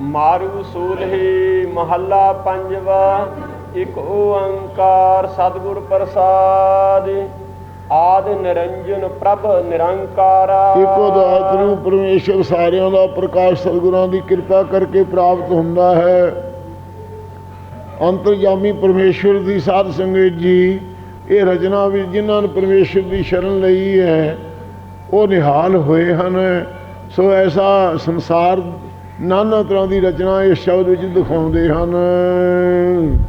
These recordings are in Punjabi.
ਮਾਰੂ ਸੂਲਹੀ ਮਹੱਲਾ ਪੰਜਵਾ, ਇਕ ਓੰਕਾਰ ਸਤਿਗੁਰ ਪ੍ਰਸਾਦ। ਆਦ ਨਿਰੰਜਨ ਪ੍ਰਭ ਨਿਰੰਕਾਰਾ। ਇੱਕੋ ਦਾਤ ਨੂੰ ਪਰਮੇਸ਼ਰ ਸਾਰਿਆਂ ਦਾ ਪ੍ਰਕਾਸ਼ ਸਤਿਗੁਰਾਂ ਦੀ ਕਿਰਪਾ ਕਰਕੇ ਪ੍ਰਾਪਤ ਹੁੰਦਾ ਹੈ। ਅੰਤਰਜਾਮੀ ਪਰਮੇਸ਼ਰ ਦੀ ਸਾਧ ਸੰਗਤ ਜੀ, ਇਹ ਰਚਨਾ ਵੀ ਜਿਨ੍ਹਾਂ ਨੇ ਪਰਮੇਸ਼ਰ ਦੀ ਸ਼ਰਨ ਲਈ ਹੈ, ਉਹ ਨਿਹਾਲ ਹੋਏ ਹਨ। ਸੋ ਐਸਾ ਸੰਸਾਰ ਨਾਨਾ ਤਰ੍ਹਾਂ ਦੀ ਰਚਨਾ ਇਸ ਸ਼ਬਦ ਵਿੱਚ ਦਿਖਾਉਂਦੇ ਹਨ।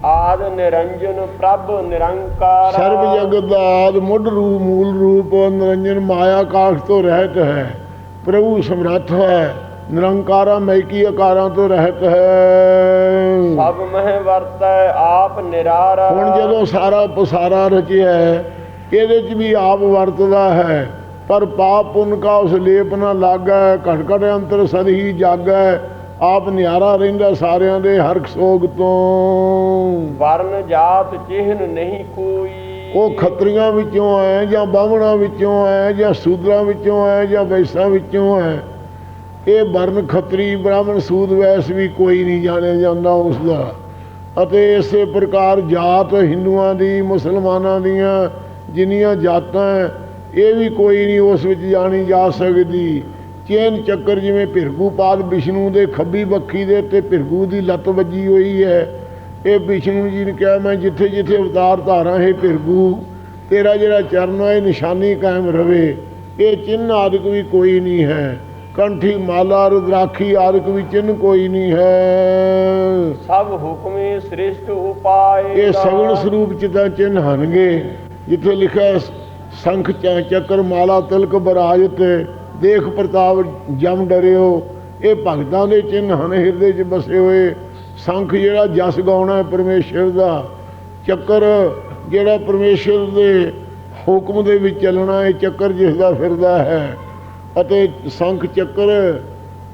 ਆਦ ਨਿਰੰਜਨ ਪ੍ਰਭ ਨਿਰੰਕਾਰਾ। ਸਰਬ ਜਗਤ ਦਾ ਆਦ ਮੁੱਢ ਰੂਪ ਮੂਲ ਰੂਪ ਨਿਰੰਜਨ ਮਾਇਆ ਕਾਸ਼ ਤੋਂ ਰਹਿਤ ਹੈ। ਪ੍ਰਭੂ ਸਮਰੱਥ ਹੈ ਨਿਰੰਕਾਰਾ ਮੈਕੀ ਆਕਾਰਾਂ ਤੋਂ ਰਹਿਤ ਹੈ। ਸਭ ਮਹਿ ਵਰਤੈ ਆਪ ਨਿਰਾਰਾ। ਹੁਣ ਜਦੋਂ ਸਾਰਾ ਪਸਾਰਾ ਰਚਿਆ ਹੈ, ਇਹਦੇ 'ਚ ਵੀ ਆਪ ਵਰਤਦਾ ਹੈ? ਪਰ ਪਾਪ ਪੁੰਨ ਕਾ ਉਸ ਲੇਪ ਨਾ ਲਾਗੈ ਘਟ ਘਟ ਅੰਤਰ ਸਦ ਹੀ ਜਾਗੈ ਆਪ ਨਿਆਰਾ ਰਹਿੰਦਾ ਸਾਰਿਆਂ ਦੇ ਹਰ ਸੋਗ ਤੋਂ। ਵਰਨ ਜਾਤ ਚਿਹਨ ਨਹੀਂ ਕੋਈ। ਉਹ ਖੱਤਰੀਆਂ ਵਿੱਚੋਂ ਹੈ ਜਾਂ ਬਾਹਮਣਾਂ ਵਿੱਚੋਂ ਹੈ ਜਾਂ ਸੂਦਰਾਂ ਵਿੱਚੋਂ ਹੈ ਜਾਂ ਵੈਸਾਂ ਵਿੱਚੋਂ ਹੈ ਇਹ ਵਰਨ ਖੱਤਰੀ ਬ੍ਰਾਹਮਣ ਸੂਦ ਵੈਸ ਵੀ ਕੋਈ ਨਹੀਂ ਜਾਣਿਆ ਜਾਂਦਾ ਉਸ ਦਾ ਅਤੇ ਇਸੇ ਪ੍ਰਕਾਰ ਜਾਤ ਹਿੰਦੂਆਂ ਦੀ ਮੁਸਲਮਾਨਾਂ ਦੀਆਂ ਜਿੰਨੀਆਂ ਜਾਤਾਂ ਹੈ, ਇਹ ਵੀ ਕੋਈ ਨਹੀਂ ਉਸ ਵਿੱਚ ਜਾਣੀ ਜਾ ਸਕਦੀ। ਚੇਨ ਚੱਕਰ ਜਿਵੇਂ ਭਿਰਗੂ ਪਾਦ ਵਿਸ਼ਨੂੰ ਦੇ ਖੱਬੀ ਬੱਖੀ ਦੇ ਤੇ ਭਿਰਗੂ ਦੀ ਲੱਤ ਵੱਜੀ ਹੋਈ ਹੈ। ਇਹ ਵਿਸ਼ਨੂੰ ਜੀ ਨੇ ਕਿਹਾ ਮੈਂ ਜਿੱਥੇ ਜਿੱਥੇ ਅਵਤਾਰ ਧਾਰਾਂ ਹੈ ਭਿਰਗੂ ਤੇਰਾ ਜਿਹੜਾ ਚਰਨ ਹੈ ਨਿਸ਼ਾਨੀ ਕਾਇਮ ਰਵੇ। ਇਹ ਚਿੰਨ੍ਹ ਆਦਿਕ ਵੀ ਕੋਈ ਨਹੀਂ ਹੈ। ਕੰਠੀ ਮਾਲਾ ਰੁਦਰਾਖੀ ਆਦਿਕ ਵੀ ਚਿੰਨ੍ਹ ਕੋਈ ਨਹੀਂ ਹੈ। ਸਭ ਹੁਕਮੇ ਸ੍ਰਿਸ਼ਟ ਉਪਾਏ ਇਹ ਸਗਣ ਸਰੂਪ ਚ ਤਾਂ ਚਿੰਨ੍ਹ ਹਨਗੇ। ਜਿੱਥੇ ਲਿਖਿਆ ਸੰਖ ਚ- ਚੱਕਰ ਮਾਲਾ ਤਿਲਕ ਬਰਾਜ ਬਰਾਜਤ ਦੇਖ ਪ੍ਰਤਾਪ ਜਮ ਡਰਿਓ। ਇਹ ਭਗਤਾਂ ਦੇ ਚਿੰਨ੍ਹ ਹਨ, ਹਿਰਦੇ 'ਚ ਬਸੇ ਹੋਏ। ਸੰਖ ਜਿਹੜਾ ਜਸ ਗਾਉਣਾ ਹੈ ਪਰਮੇਸ਼ਰ ਦਾ। ਚੱਕਰ ਜਿਹੜਾ ਪਰਮੇਸ਼ਰ ਦੇ ਹੁਕਮ ਦੇ ਵਿੱਚ ਚੱਲਣਾ ਇਹ ਚੱਕਰ ਜਿਸ ਦਾ ਫਿਰਦਾ ਹੈ। ਅਤੇ ਸੰਖ ਚੱਕਰ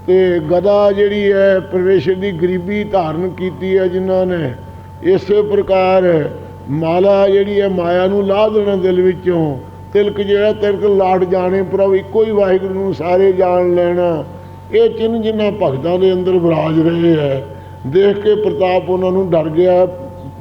ਤੇ ਗਦਾ ਜਿਹੜੀ ਹੈ, ਪਰਮੇਸ਼ਰ ਦੀ ਗਰੀਬੀ ਧਾਰਨ ਕੀਤੀ ਹੈ ਜਿਨ੍ਹਾਂ ਨੇ। ਇਸੇ ਪ੍ਰਕਾਰ ਮਾਲਾ ਜਿਹੜੀ ਹੈ, ਮਾਇਆ ਨੂੰ ਲਾਹ ਦੇਣਾ ਦਿਲ ਵਿੱਚੋਂ। ਤਿਲਕ ਜਿਹੜਾ ਤਿਲਕ ਲਾਟ ਜਾਣੇ ਪ੍ਰਭ ਇੱਕੋ ਹੀ ਵਾਹਿਗੁਰੂ ਨੂੰ ਸਾਰੇ ਜਾਣ ਲੈਣਾ। ਇਹ ਚਿੰਨ੍ਹ ਜਿਨ੍ਹਾਂ ਭਗਤਾਂ ਦੇ ਅੰਦਰ ਵਿਰਾਜ ਰਹੇ ਹੈ ਦੇਖ ਕੇ ਪ੍ਰਤਾਪ ਉਹਨਾਂ ਨੂੰ ਡਰ ਗਿਆ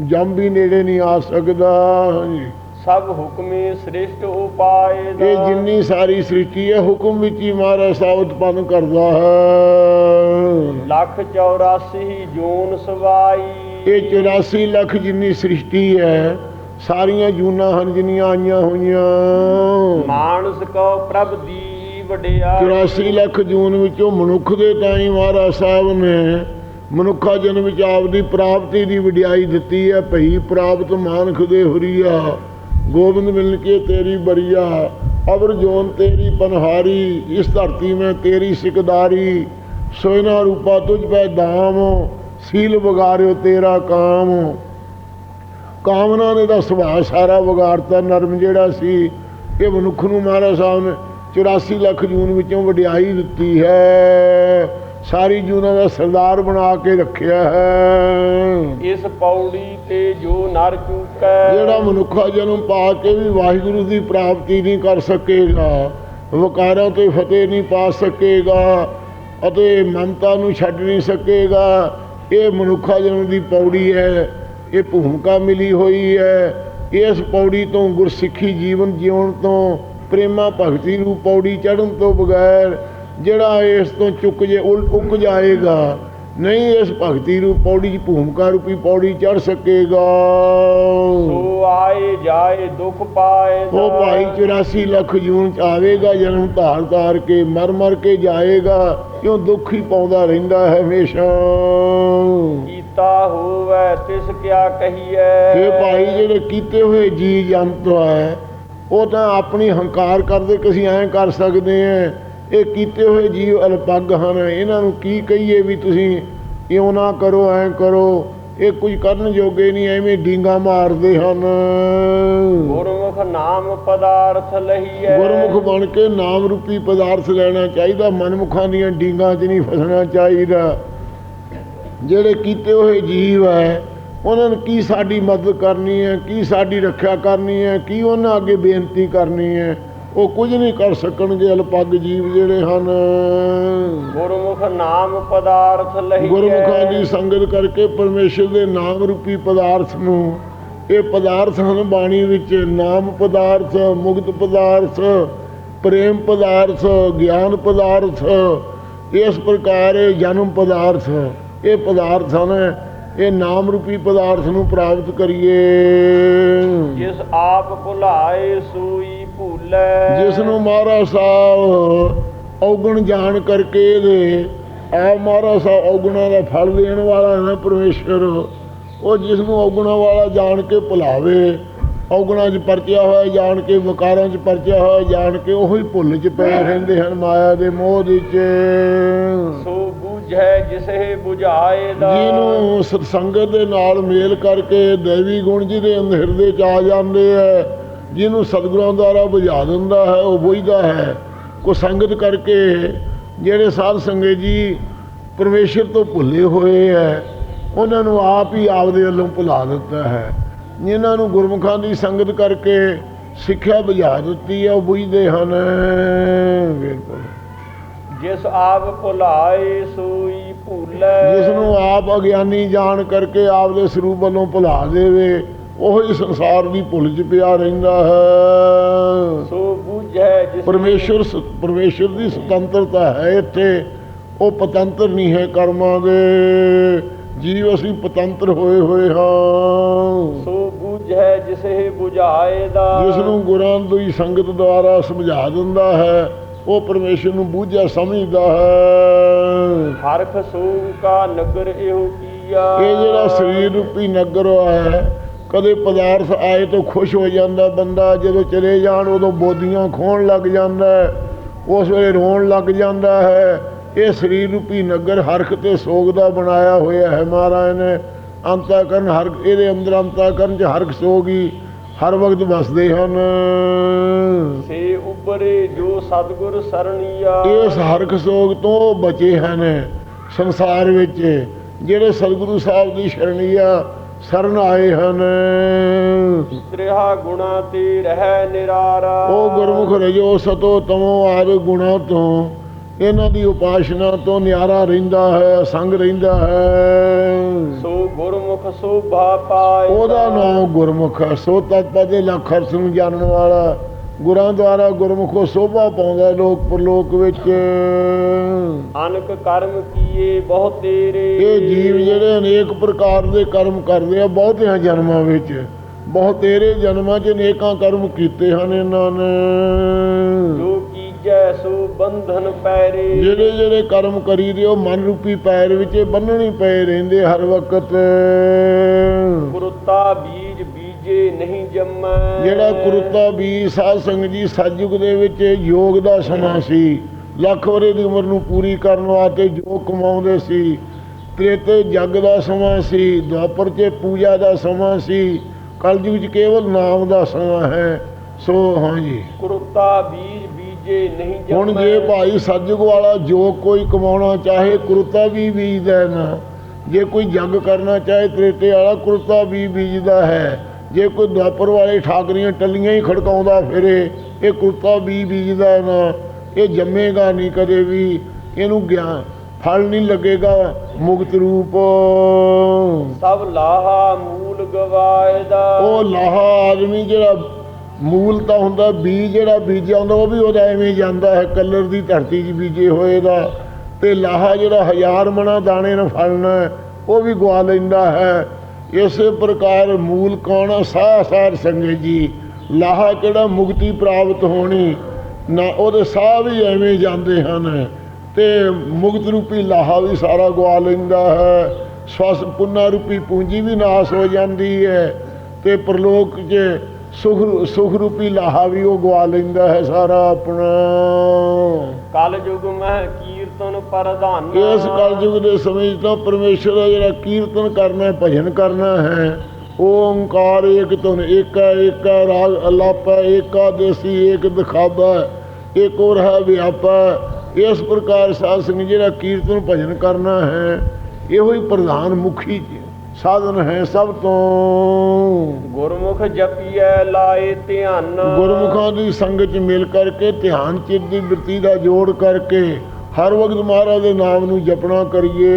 ਜੰਮ ਵੀ ਨੇੜੇ ਨਹੀਂ ਆ ਸਕਦਾ ਹਾਂਜੀ। ਸਭ ਹੁਕਮੇ ਸ੍ਰਿਸ਼ਟ ਉਪਾਏ ਇਹ ਜਿੰਨੀ ਸਾਰੀ ਸ੍ਰਿਸ਼ਟੀ ਹੈ ਹੁਕਮ ਵਿੱਚ ਹੀ ਮਹਾਰਾਜ ਸਾਹਿਬ ਉਤਪੰਨ ਕਰਦਾ ਹੈ। ਲੱਖ 84 ਜੂਨ ਸਵਾਈ। ਇਹ 84 ਲੱਖ ਜਿੰਨੀ ਸ੍ਰਿਸ਼ਟੀ ਹੈ ਸਾਰੀਆਂ ਜੂਨਾਂ ਹਨ ਜਿੰਨੀਆਂ ਆਈਆਂ ਹੋਈਆਂ। ਮਾਨਸ ਕੋ ਪ੍ਰਭ ਦੀ ਵਡਿਆਈ 84 ਲੱਖ ਜੂਨ ਵਿੱਚੋਂ ਮਨੁੱਖ ਦੇ ਤਾਈਂ ਮਹਾਰਾਜ ਸਾਹਿਬ ਨੇ ਮਨੁੱਖਾ ਜਨਮ ਵਿੱਚ ਆਪਦੀ ਪ੍ਰਾਪਤੀ ਦੀ ਵਡਿਆਈ ਦਿੱਤੀ ਹੈ ਭਈ ਪ੍ਰਾਪਤ ਮਾਨਖ ਦੇ ਹੁਰੀਆ ਗੋਬਿੰਦ ਮਿਲ ਕੇ ਤੇਰੀ ਬਰੀਆ ਅਵਰ ਜੋਨ ਤੇਰੀ ਪਨਹਾਰੀ ਇਸ ਧਰਤੀ ਮੈਂ ਤੇਰੀ ਸਿਕਦਾਰੀ ਸੋਇਨਾ ਰੂਪਾ ਤੁਝ ਪੈ ਦਾਮ ਸੀਲ ਵਿਗਾਰਿਓ ਤੇਰਾ ਕਾਮ। ਕਾਮਨਾ ਨੇ ਦਾ ਸੁਭਾਅ ਸਾਰਾ ਵਿਗਾੜਤਾ ਨਰਮ ਜਿਹੜਾ ਸੀ ਇਹ ਮਨੁੱਖ ਨੂੰ ਮਹਾਰਾਜ ਸਾਹਿਬ ਨੇ 84 ਲੱਖ ਜੂਨ ਵਿੱਚੋਂ ਵਡਿਆਈ ਦਿੱਤੀ ਹੈ। ਸਾਰੀ ਜੂਨਾਂ ਦਾ ਸਰਦਾਰ ਬਣਾ ਕੇ ਰੱਖਿਆ ਹੈ। ਇਸ ਪੌੜੀ ਤੇ ਜੋ ਨਰ ਚੂਕੈ। ਜਿਹੜਾ ਮਨੁੱਖਾ ਜਨਮ ਪਾ ਕੇ ਵੀ ਵਾਹਿਗੁਰੂ ਦੀ ਪ੍ਰਾਪਤੀ ਨਹੀਂ ਕਰ ਸਕੇਗਾ ਵਕਾਰਾਂ ਤੇ ਫਤਿਹ ਨਹੀਂ ਪਾ ਸਕੇਗਾ ਅਤੇ ਮਮਤਾ ਨੂੰ ਛੱਡ ਨਹੀਂ ਸਕੇਗਾ ਇਹ ਮਨੁੱਖਾ ਜਨਮ ਦੀ ਪੌੜੀ ਹੈ। ਇਹ ਭੂਮਿਕਾ ਮਿਲੀ ਹੋਈ ਹੈ ਇਸ ਪੌੜੀ ਤੋਂ ਗੁਰਸਿੱਖੀ ਜੀਵਨ ਜਿਉਣ ਤੋਂ, ਪ੍ਰੇਮਾ ਭਗਤੀ ਨੂੰ ਪੌੜੀ ਚੜਨ ਤੋਂ ਬਗੈਰ ਜਿਹੜਾ ਇਸ ਤੋਂ ਚੁੱਕ ਜੇ ਉਲ ਉੱਕ ਜਾਏਗਾ ਨਹੀਂ ਇਸ ਭਗਤੀ ਨੂੰ ਪੌੜੀ ਦੀ ਭੂਮਿਕਾ ਰੂਪੀ ਪੌੜੀ ਚੜ ਸਕੇਗਾ। ਸੋ ਆਏ ਜਾਏ ਦੁਖ ਪਾਏ ਉਹ ਭਾਈ 84 ਲੱਖ ਜੂਨ ਚ ਆਵੇਗਾ ਜਨਮ ਧਾਰ ਧਾਰ ਕੇ ਮਰ ਮਰ ਕੇ ਜਾਏਗਾ। ਕਿਉਂ ਦੁੱਖ ਹੀ ਪਾਉਂਦਾ ਰਹਿੰਦਾ ਹੈ ਹਮੇਸ਼ਾ। ਕੀਤਾ ਹੋਵੇ ਤਿਸ ਕਿਆ ਕਹੀਐ। ਇਹ ਭਾਈ ਜਿਹੜੇ ਕੀਤੇ ਹੋਏ ਜੀ ਜੰਤ ਹੈ ਉਹ ਤਾਂ ਆਪਣੀ ਹੰਕਾਰ ਕਰਦੇ ਕਿ ਅਸੀਂ ਐਂ ਕਰ ਸਕਦੇ ਹਾਂ ਇਹ ਕੀਤੇ ਹੋਏ ਜੀਵ ਅਲਪੱਗ ਹਨ। ਇਹਨਾਂ ਨੂੰ ਕੀ ਕਹੀਏ ਵੀ ਤੁਸੀਂ ਇਉਂ ਨਾ ਕਰੋ ਐਂ ਕਰੋ। ਇਹ ਕੁਝ ਕਰਨ ਜੋਗੇ ਨਹੀਂ ਐਵੇਂ ਡੀਂਗਾ ਮਾਰਦੇ ਹਨ। ਗੁਰਮੁਖ ਨਾਮ ਪਦਾਰਥ ਲਹੀਐ। ਗੁਰਮੁਖ ਬਣ ਕੇ ਨਾਮ ਰੂਪੀ ਪਦਾਰਥ ਲੈਣਾ ਚਾਹੀਦਾ। ਮਨਮੁਖਾਂ ਦੀਆਂ ਡੀਂਗਾਂ 'ਚ ਨਹੀਂ ਫਸਣਾ ਚਾਹੀਦਾ। ਜਿਹੜੇ ਕੀਤੇ ਹੋਏ ਜੀਵ ਹੈ ਉਹਨਾਂ ਨੂੰ ਕੀ ਸਾਡੀ ਮਦਦ ਕਰਨੀ ਹੈ ਕੀ ਸਾਡੀ ਰੱਖਿਆ ਕਰਨੀ ਹੈ ਕੀ ਉਹਨਾਂ ਅੱਗੇ ਬੇਨਤੀ ਕਰਨੀ ਹੈ ਉਹ ਕੁਝ ਨਹੀਂ ਕਰ ਸਕਣਗੇ ਅਲਪੱਗ ਜੀਵ ਜਿਹੜੇ ਹਨ। ਗੁਰਮੁਖ ਨਾਮ ਪਦਾਰਥ ਲਹੀਐ ਗੁਰਮੁਖਾਂ ਦੀ ਸੰਗਤ ਕਰਕੇ ਪਰਮੇਸ਼ਰ ਦੇ ਨਾਮ ਰੂਪੀ ਪਦਾਰਥ ਨੂੰ। ਇਹ ਪਦਾਰਥ ਹਨ ਬਾਣੀ ਵਿੱਚ ਨਾਮ ਪਦਾਰਥ ਮੁਕਤ ਪਦਾਰਥ ਪ੍ਰੇਮ ਪਦਾਰਥ ਗਿਆਨ ਪਦਾਰਥ। ਇਸ ਪ੍ਰਕਾਰ ਇਹ ਜਨਮ ਪਦਾਰਥ ਇਹ ਪਦਾਰਥ ਹਨ ਇਹ ਨਾਮ ਰੂਪੀ ਪਦਾਰਥ ਨੂੰ ਪ੍ਰਾਪਤ ਕਰੀਏ। ਜਿਸ ਆਪ ਭੁਲਾਏ ਸੂਈ ਭੂਲੈ। ਜਿਸ ਨੂੰ ਮਹਾਰਾਜ ਸਾਹਿਬ ਔਗਣ ਜਾਣ ਕਰਕੇ ਇਹਦੇ ਆ ਮਹਾਰਾਜ ਸਾਹਿਬ ਔਗਣਾਂ ਦਾ ਫਲ ਦੇਣ ਵਾਲਾ ਹੈ ਪਰਮੇਸ਼ਰ ਉਹ ਜਿਸ ਨੂੰ ਔਗਣਾਂ ਵਾਲਾ ਜਾਣ ਕੇ ਭੁਲਾਵੇ ਔਗਣਾਂ 'ਚ ਪਰਚਿਆ ਹੋਇਆ ਜਾਣ ਕੇ ਵਿਕਾਰਾਂ 'ਚ ਪਰਚਿਆ ਹੋਇਆ ਜਾਣ ਕੇ ਉਹੀ ਭੁੱਲ 'ਚ ਪਏ ਰਹਿੰਦੇ ਹਨ ਮਾਇਆ ਦੇ ਮੋਹ ਦੇ 'ਚ ਸੋ ਬੂਝੈ ਜਿਸੇ ਬੁਝਾਏ ਦਾ। ਜਿਹਨੂੰ ਸਤਸੰਗਤ ਦੇ ਨਾਲ ਮੇਲ ਕਰਕੇ ਦੇਵੀ ਗੁਣ ਜਿਹਦੇ ਅੰਦਰ ਹਿਰਦੇ 'ਚ ਆ ਜਾਂਦੇ ਐ ਜਿਹਨੂੰ ਸਤਿਗੁਰਾਂ ਦੁਆਰਾ ਬੁਝਾ ਦਿੰਦਾ ਹੈ, ਉਹ ਬੁਝਦਾ ਹੈ। ਕੋ ਸੰਗਤ ਕਰਕੇ ਜਿਹੜੇ ਸਾਧ ਸੰਗਤ ਜੀ ਪਰਮੇਸ਼ਰ ਤੋਂ ਭੁੱਲੇ ਹੋਏ ਐ ਉਹਨਾਂ ਨੂੰ ਆਪ ਹੀ ਆਪਦੇ ਵੱਲੋਂ ਭੁਲਾ ਦਿੱਤਾ ਹੈ। ਜਿਨ੍ਹਾਂ ਨੂੰ ਗੁਰਮੁਖਾਂ ਦੀ ਸੰਗਤ ਕਰਕੇ ਸਿੱਖਿਆ ਬੁਝਾ ਦਿੱਤੀ ਹੈ, ਉਹ ਬੁਝਦੇ ਹਨ। ਬਿਲਕੁਲ ਜਿਸ ਆਪ ਭੁਲਾਏ ਸੂਈ ਭੂਲੈ। ਜਿਸ ਨੂੰ ਆਪ ਅਗਿਆਨੀ ਜਾਣ ਕਰਕੇ ਆਪਦੇ ਸਰੂਪ ਵੱਲੋਂ ਭੁਲਾ ਦੇਵੇ ਉਹ ਹੀ ਸੰਸਾਰ ਦੀ ਭੁੱਲ 'ਚ ਪਿਆ ਰਹਿੰਦਾ ਹੈ। ਸੋ ਬੂਝੈ ਜਿਸ ਪਰਮੇਸ਼ਰ ਸ- ਪਰਮੇਸ਼ਰ ਦੀ ਸੁਤੰਤਰਤਾ ਹੈ ਇੱਥੇ ਉਹ ਪਤੰਤਰ ਨਹੀਂ ਹੈ ਕਰਮਾਂ ਦੇ। ਜੀਵ ਅਸੀਂ ਪਤੰਤਰ ਹੋਏ ਹੋਏ ਹਾਂ। ਸੋ ਬੂਝੈ ਜਿਸੇ ਬੁਝਾਏ ਦਾ। ਜਿਸ ਨੂੰ ਗੁਰਾਂ ਦੀ ਸੰਗਤ ਦੁਆਰਾ ਸਮਝਾ ਦਿੰਦਾ ਹੈ ਉਹ ਪਰਮੇਸ਼ਰ ਨੂੰ ਬੂਝਿਆ ਸਮਝਦਾ ਹੈ। ਹਰਖ ਸੋ ਕਾ ਨਗਰ ਇਹੋ ਕੀਆ। ਇਹ ਜਿਹੜਾ ਸਰੀਰ ਰੂਪੀ ਨਗਰ ਹੈ ਕਦੇ ਪਦਾਰਥ ਆਏ ਤੋਂ ਖੁਸ਼ ਹੋ ਜਾਂਦਾ ਬੰਦਾ ਜਦੋਂ ਚਲੇ ਜਾਣ ਉਦੋਂ ਬੋਦੀਆਂ ਖੋਣ ਲੱਗ ਜਾਂਦਾ ਉਸ ਵੇਲੇ ਰੋਣ ਲੱਗ ਜਾਂਦਾ ਹੈ। ਇਹ ਸਰੀਰ ਰੂਪੀ ਨਗਰ ਹਰਖ ਤੇ ਸੋਗ ਦਾ ਬਣਾਇਆ ਹੋਇਆ ਹੈ ਮਹਾਰਾਜ ਨੇ। ਅੰਤਾਕਰਨ ਹਰ ਇਹਦੇ ਅੰਦਰ ਅੰਤਾਕਰਨ ਚ ਹਰਖ ਸੋਗ ਹਰ ਵਕਤ ਵਸਦੇ ਹਨ। ਸੇ ਉਬਰੇ ਜੋ ਸਤਗੁਰ ਸਰਣੀਆ। ਇਸ ਹਰਖ ਸੋਗ ਤੋਂ ਬਚੇ ਹਨ ਸੰਸਾਰ ਵਿੱਚ ਜਿਹੜੇ ਸਤਿਗੁਰੂ ਸਾਹਿਬ ਦੀ ਸ਼ਰਣੀਆ ਸ਼ਰਨ ਆਏ ਹਨ। ਤ੍ਰਿਹਾ ਗੁਣਾ ਤੇ ਰਹਿ ਨਿਰਾਰਾ। ਉਹ ਗੁਰਮੁਖ ਰਜੋ ਸਤੋ ਤਮੋ ਆਦਿ ਗੁਣਾ ਤੋਂ ਇਹਨਾਂ ਦੀ ਉਪਾਸ਼ਨਾ ਤੋਂ ਨਿਆਰਾ ਰਹਿੰਦਾ ਹੈ ਸੰਗ ਰਹਿੰਦਾ ਹੈ। ਸੋ ਗੁਰਮੁਖ ਸੋਭਾ ਪਾਏ ਉਹਦਾ ਨਾਮ ਗੁਰਮੁਖ ਹੈ। ਸੋ ਤਤਪਦ ਦੇ ਲੱਖ ਅਰਥ ਨੂੰ ਜਾਣਨ ਵਾਲਾ ਗੁਰਾਂ ਦੁਆਰਾ ਗੁਰਮੁਖੋ ਸੋਭਾ ਪਾਉਂਦਾ ਲੋਕ ਪਰਲੋਕ ਵਿੱਚ। ਅਨਕ ਕਰਮ ਕੀਏ ਬਹੁ ਤੇਰੇ ਇਹ ਜੀਵ ਜਿਹੜੇ ਅਨੇਕ ਪ੍ਰਕਾਰ ਦੇ ਕਰਮ ਕਰਦੇ ਆ ਬਹੁਤਿਆਂ ਜਨਮਾਂ ਵਿੱਚ। ਬਹੁਤ ਤੇਰੇ ਜਨਮਾਂ 'ਚ ਅਨੇਕਾਂ ਕਰਮ ਕੀਤੇ ਹਨ ਇਹਨਾਂ ਨੇ। ਜੋ ਕੀਜੈ ਸੋ ਬੰਧਨ ਪੈਰੇ। ਜਿਹੜੇ ਜਿਹੜੇ ਕਰਮ ਕਰੀਦੇ ਉਹ ਮਨ ਰੂਪੀ ਪੈਰ ਵਿੱਚ ਬੰਨਣੀ ਪਏ ਰਹਿੰਦੇ ਹਰ ਵਕਤ। ਕੁਰਤਾ ਬੀਜ ਬੀਜੇ ਨਹੀਂ ਜੰਮੈ। ਜਿਹੜਾ ਕੁਰਤਾ ਵੀ ਸਾਧ ਸੰਗਤ ਜੀ ਸਤਜੁਗ ਦੇ ਵਿੱਚ ਯੋਗ ਦਾ ਸਮਾਂ ਸੀ ਲੱਖ ਵਰੇ ਦੀ ਉਮਰ ਨੂੰ ਪੂਰੀ ਕਰਨ ਵਾਸਤੇ ਜੋ ਕਮਾਉਂਦੇ ਸੀ ਤ੍ਰੇਤੇ ਜੱਗ ਦਾ ਸਮਾਂ ਸੀ ਦੁਆਪਰ 'ਚ ਪੂਜਾ ਦਾ ਸਮਾਂ ਸੀ ਕਲਯੁਗ 'ਚ ਕੇਵਲ ਨਾਮ ਦਾ ਸਮਾਂ ਹੈ। ਸੋ ਹਾਂਜੀ ਕੁਰਤਾ ਬੀਜ ਨਹੀਂ ਜੰਮੈ ਹੁਣ ਜੇ ਭਾਈ ਸਤਜੁਗ ਵਾਲਾ ਜੋ ਕੋਈ ਕਮਾਉਣਾ ਚਾਹੇ ਕੁਰਤਾ ਵੀ ਬੀਜਦਾ ਨਾ ਜੇ ਕੋਈ ਜੰਗ ਕਰਨਾ ਚਾਹੇ ਤ੍ਰੇਤੇ ਵਾਲਾ ਕੁਰਤਾ ਵੀ ਬੀਜਦਾ ਹੈ ਜੇ ਕੋਈ ਦੁਆਪਰ ਵਾਲੇ ਠਾਕਰੀਆਂ ਟੱਲੀਆਂ ਹੀ ਖੜਕਾਉਂਦਾ ਫਿਰੇ ਇਹ ਕੁਰਤਾ ਵੀ ਬੀਜਦਾ ਨਾ ਇਹ ਜੰਮੇਗਾ ਨਹੀਂ ਕਦੇ ਵੀ ਇਹਨੂੰ ਗਿਆਨ ਫਲ ਨਹੀਂ ਲੱਗੇਗਾ ਮੁਕਤ ਰੂਪ। ਸਭ ਲਾਹਾ ਮੂਲ ਗਵਾਇਦਾ ਉਹ ਲਾਹਾ ਆਦਮੀ ਜਿਹੜਾ ਮੂਲ ਤਾਂ ਹੁੰਦਾ ਬੀਜ ਜਿਹੜਾ ਬੀਜਿਆ ਹੁੰਦਾ ਉਹ ਵੀ ਉਹਦਾ ਐਵੇਂ ਜਾਂਦਾ ਹੈ, ਕਲਰ ਦੀ ਧਰਤੀ 'ਚ ਬੀਜੇ ਹੋਏ ਦਾ। ਤੇ ਲਾਹਾ ਜਿਹੜਾ ਹਜ਼ਾਰ ਮਣਾ ਦਾਣੇ ਨਾਲ ਫਲਣਾ ਉਹ ਵੀ ਗਵਾ ਲੈਂਦਾ ਹੈ। ਇਸੇ ਪ੍ਰਕਾਰ ਮੂਲ ਕੌਣ ਸਾਹ ਸਾਰ ਸੰਗਤ ਜੀ। ਲਾਹਾ ਕਿਹੜਾ ਮੁਕਤੀ ਪ੍ਰਾਪਤ ਹੋਣੀ? ਨਾ ਉਹਦੇ ਸਾਹ ਵੀ ਐਵੇਂ ਜਾਂਦੇ ਹਨ। ਤੇ ਮੁਕਤ ਰੂਪੀ ਲਾਹਾ ਵੀ ਸਾਰਾ ਗਵਾ ਲੈਂਦਾ ਹੈ। ਸਵਸ, ਪੁੰਨਾ ਰੂਪੀ ਪੂੰਜੀ ਵੀ ਨਾਸ ਹੋ ਜਾਂਦੀ ਹੈ। ਤੇ ਪ੍ਰਲੋਕ 'ਚ ਸੁਖ ਸੁਖ ਰੂਪੀ ਲਾਹਾ ਵੀ ਉਹ ਗਵਾ ਲੈਂਦਾ ਹੈ ਸਾਰਾ ਆਪਣਾ। ਕਲ ਯੁਗ ਮਹਿ ਕੀਰਤਨ ਪ੍ਰਧਾਨ। ਇਸ ਕਲਯੁਗ ਦੇ ਸਮੇਂ ਤਾਂ ਪਰਮੇਸ਼ਰ ਦਾ ਜਿਹੜਾ ਕੀਰਤਨ ਕਰਨਾ ਹੈ ਭਜਨ ਕਰਨਾ ਹੈ ਓੰਕਾਰ ਏਕ ਧੁਨ ਏਕਾ ਏਕਾ ਰਾਗ ਅਲਾਪਾ ਏਕਾ ਦੇਸੀ ਏਕ ਦਿਖਾਵਾ ਏਕ ਹੋਰ ਹੈ ਵਿਆਪਾ। ਇਸ ਪ੍ਰਕਾਰ ਸਾਧ ਸੰਗ ਜਿਹੜਾ ਕੀਰਤਨ ਭਜਨ ਕਰਨਾ ਹੈ ਇਹੋ ਹੀ ਪ੍ਰਧਾਨ ਮੁਖੀ ਜੀ। ਸਾਧਨ ਹੈ ਸਭ ਤੋਂ। ਗੁਰਮੁਖ ਜਪੀਐ ਲਾਏ ਧਿਆਨ। ਗੁਰਮੁਖਾਂ ਦੀ ਸੰਗਤ ਚ ਮਿਲ ਕਰਕੇ ਧਿਆਨ ਚਿੱਤ ਦੀ ਬਿਰਤੀ ਦਾ ਜੋੜ ਕਰਕੇ ਹਰ ਵਕਤ ਮਹਾਰਾਜ ਦੇ ਨਾਮ ਨੂੰ ਜਪਣਾ ਕਰੀਏ।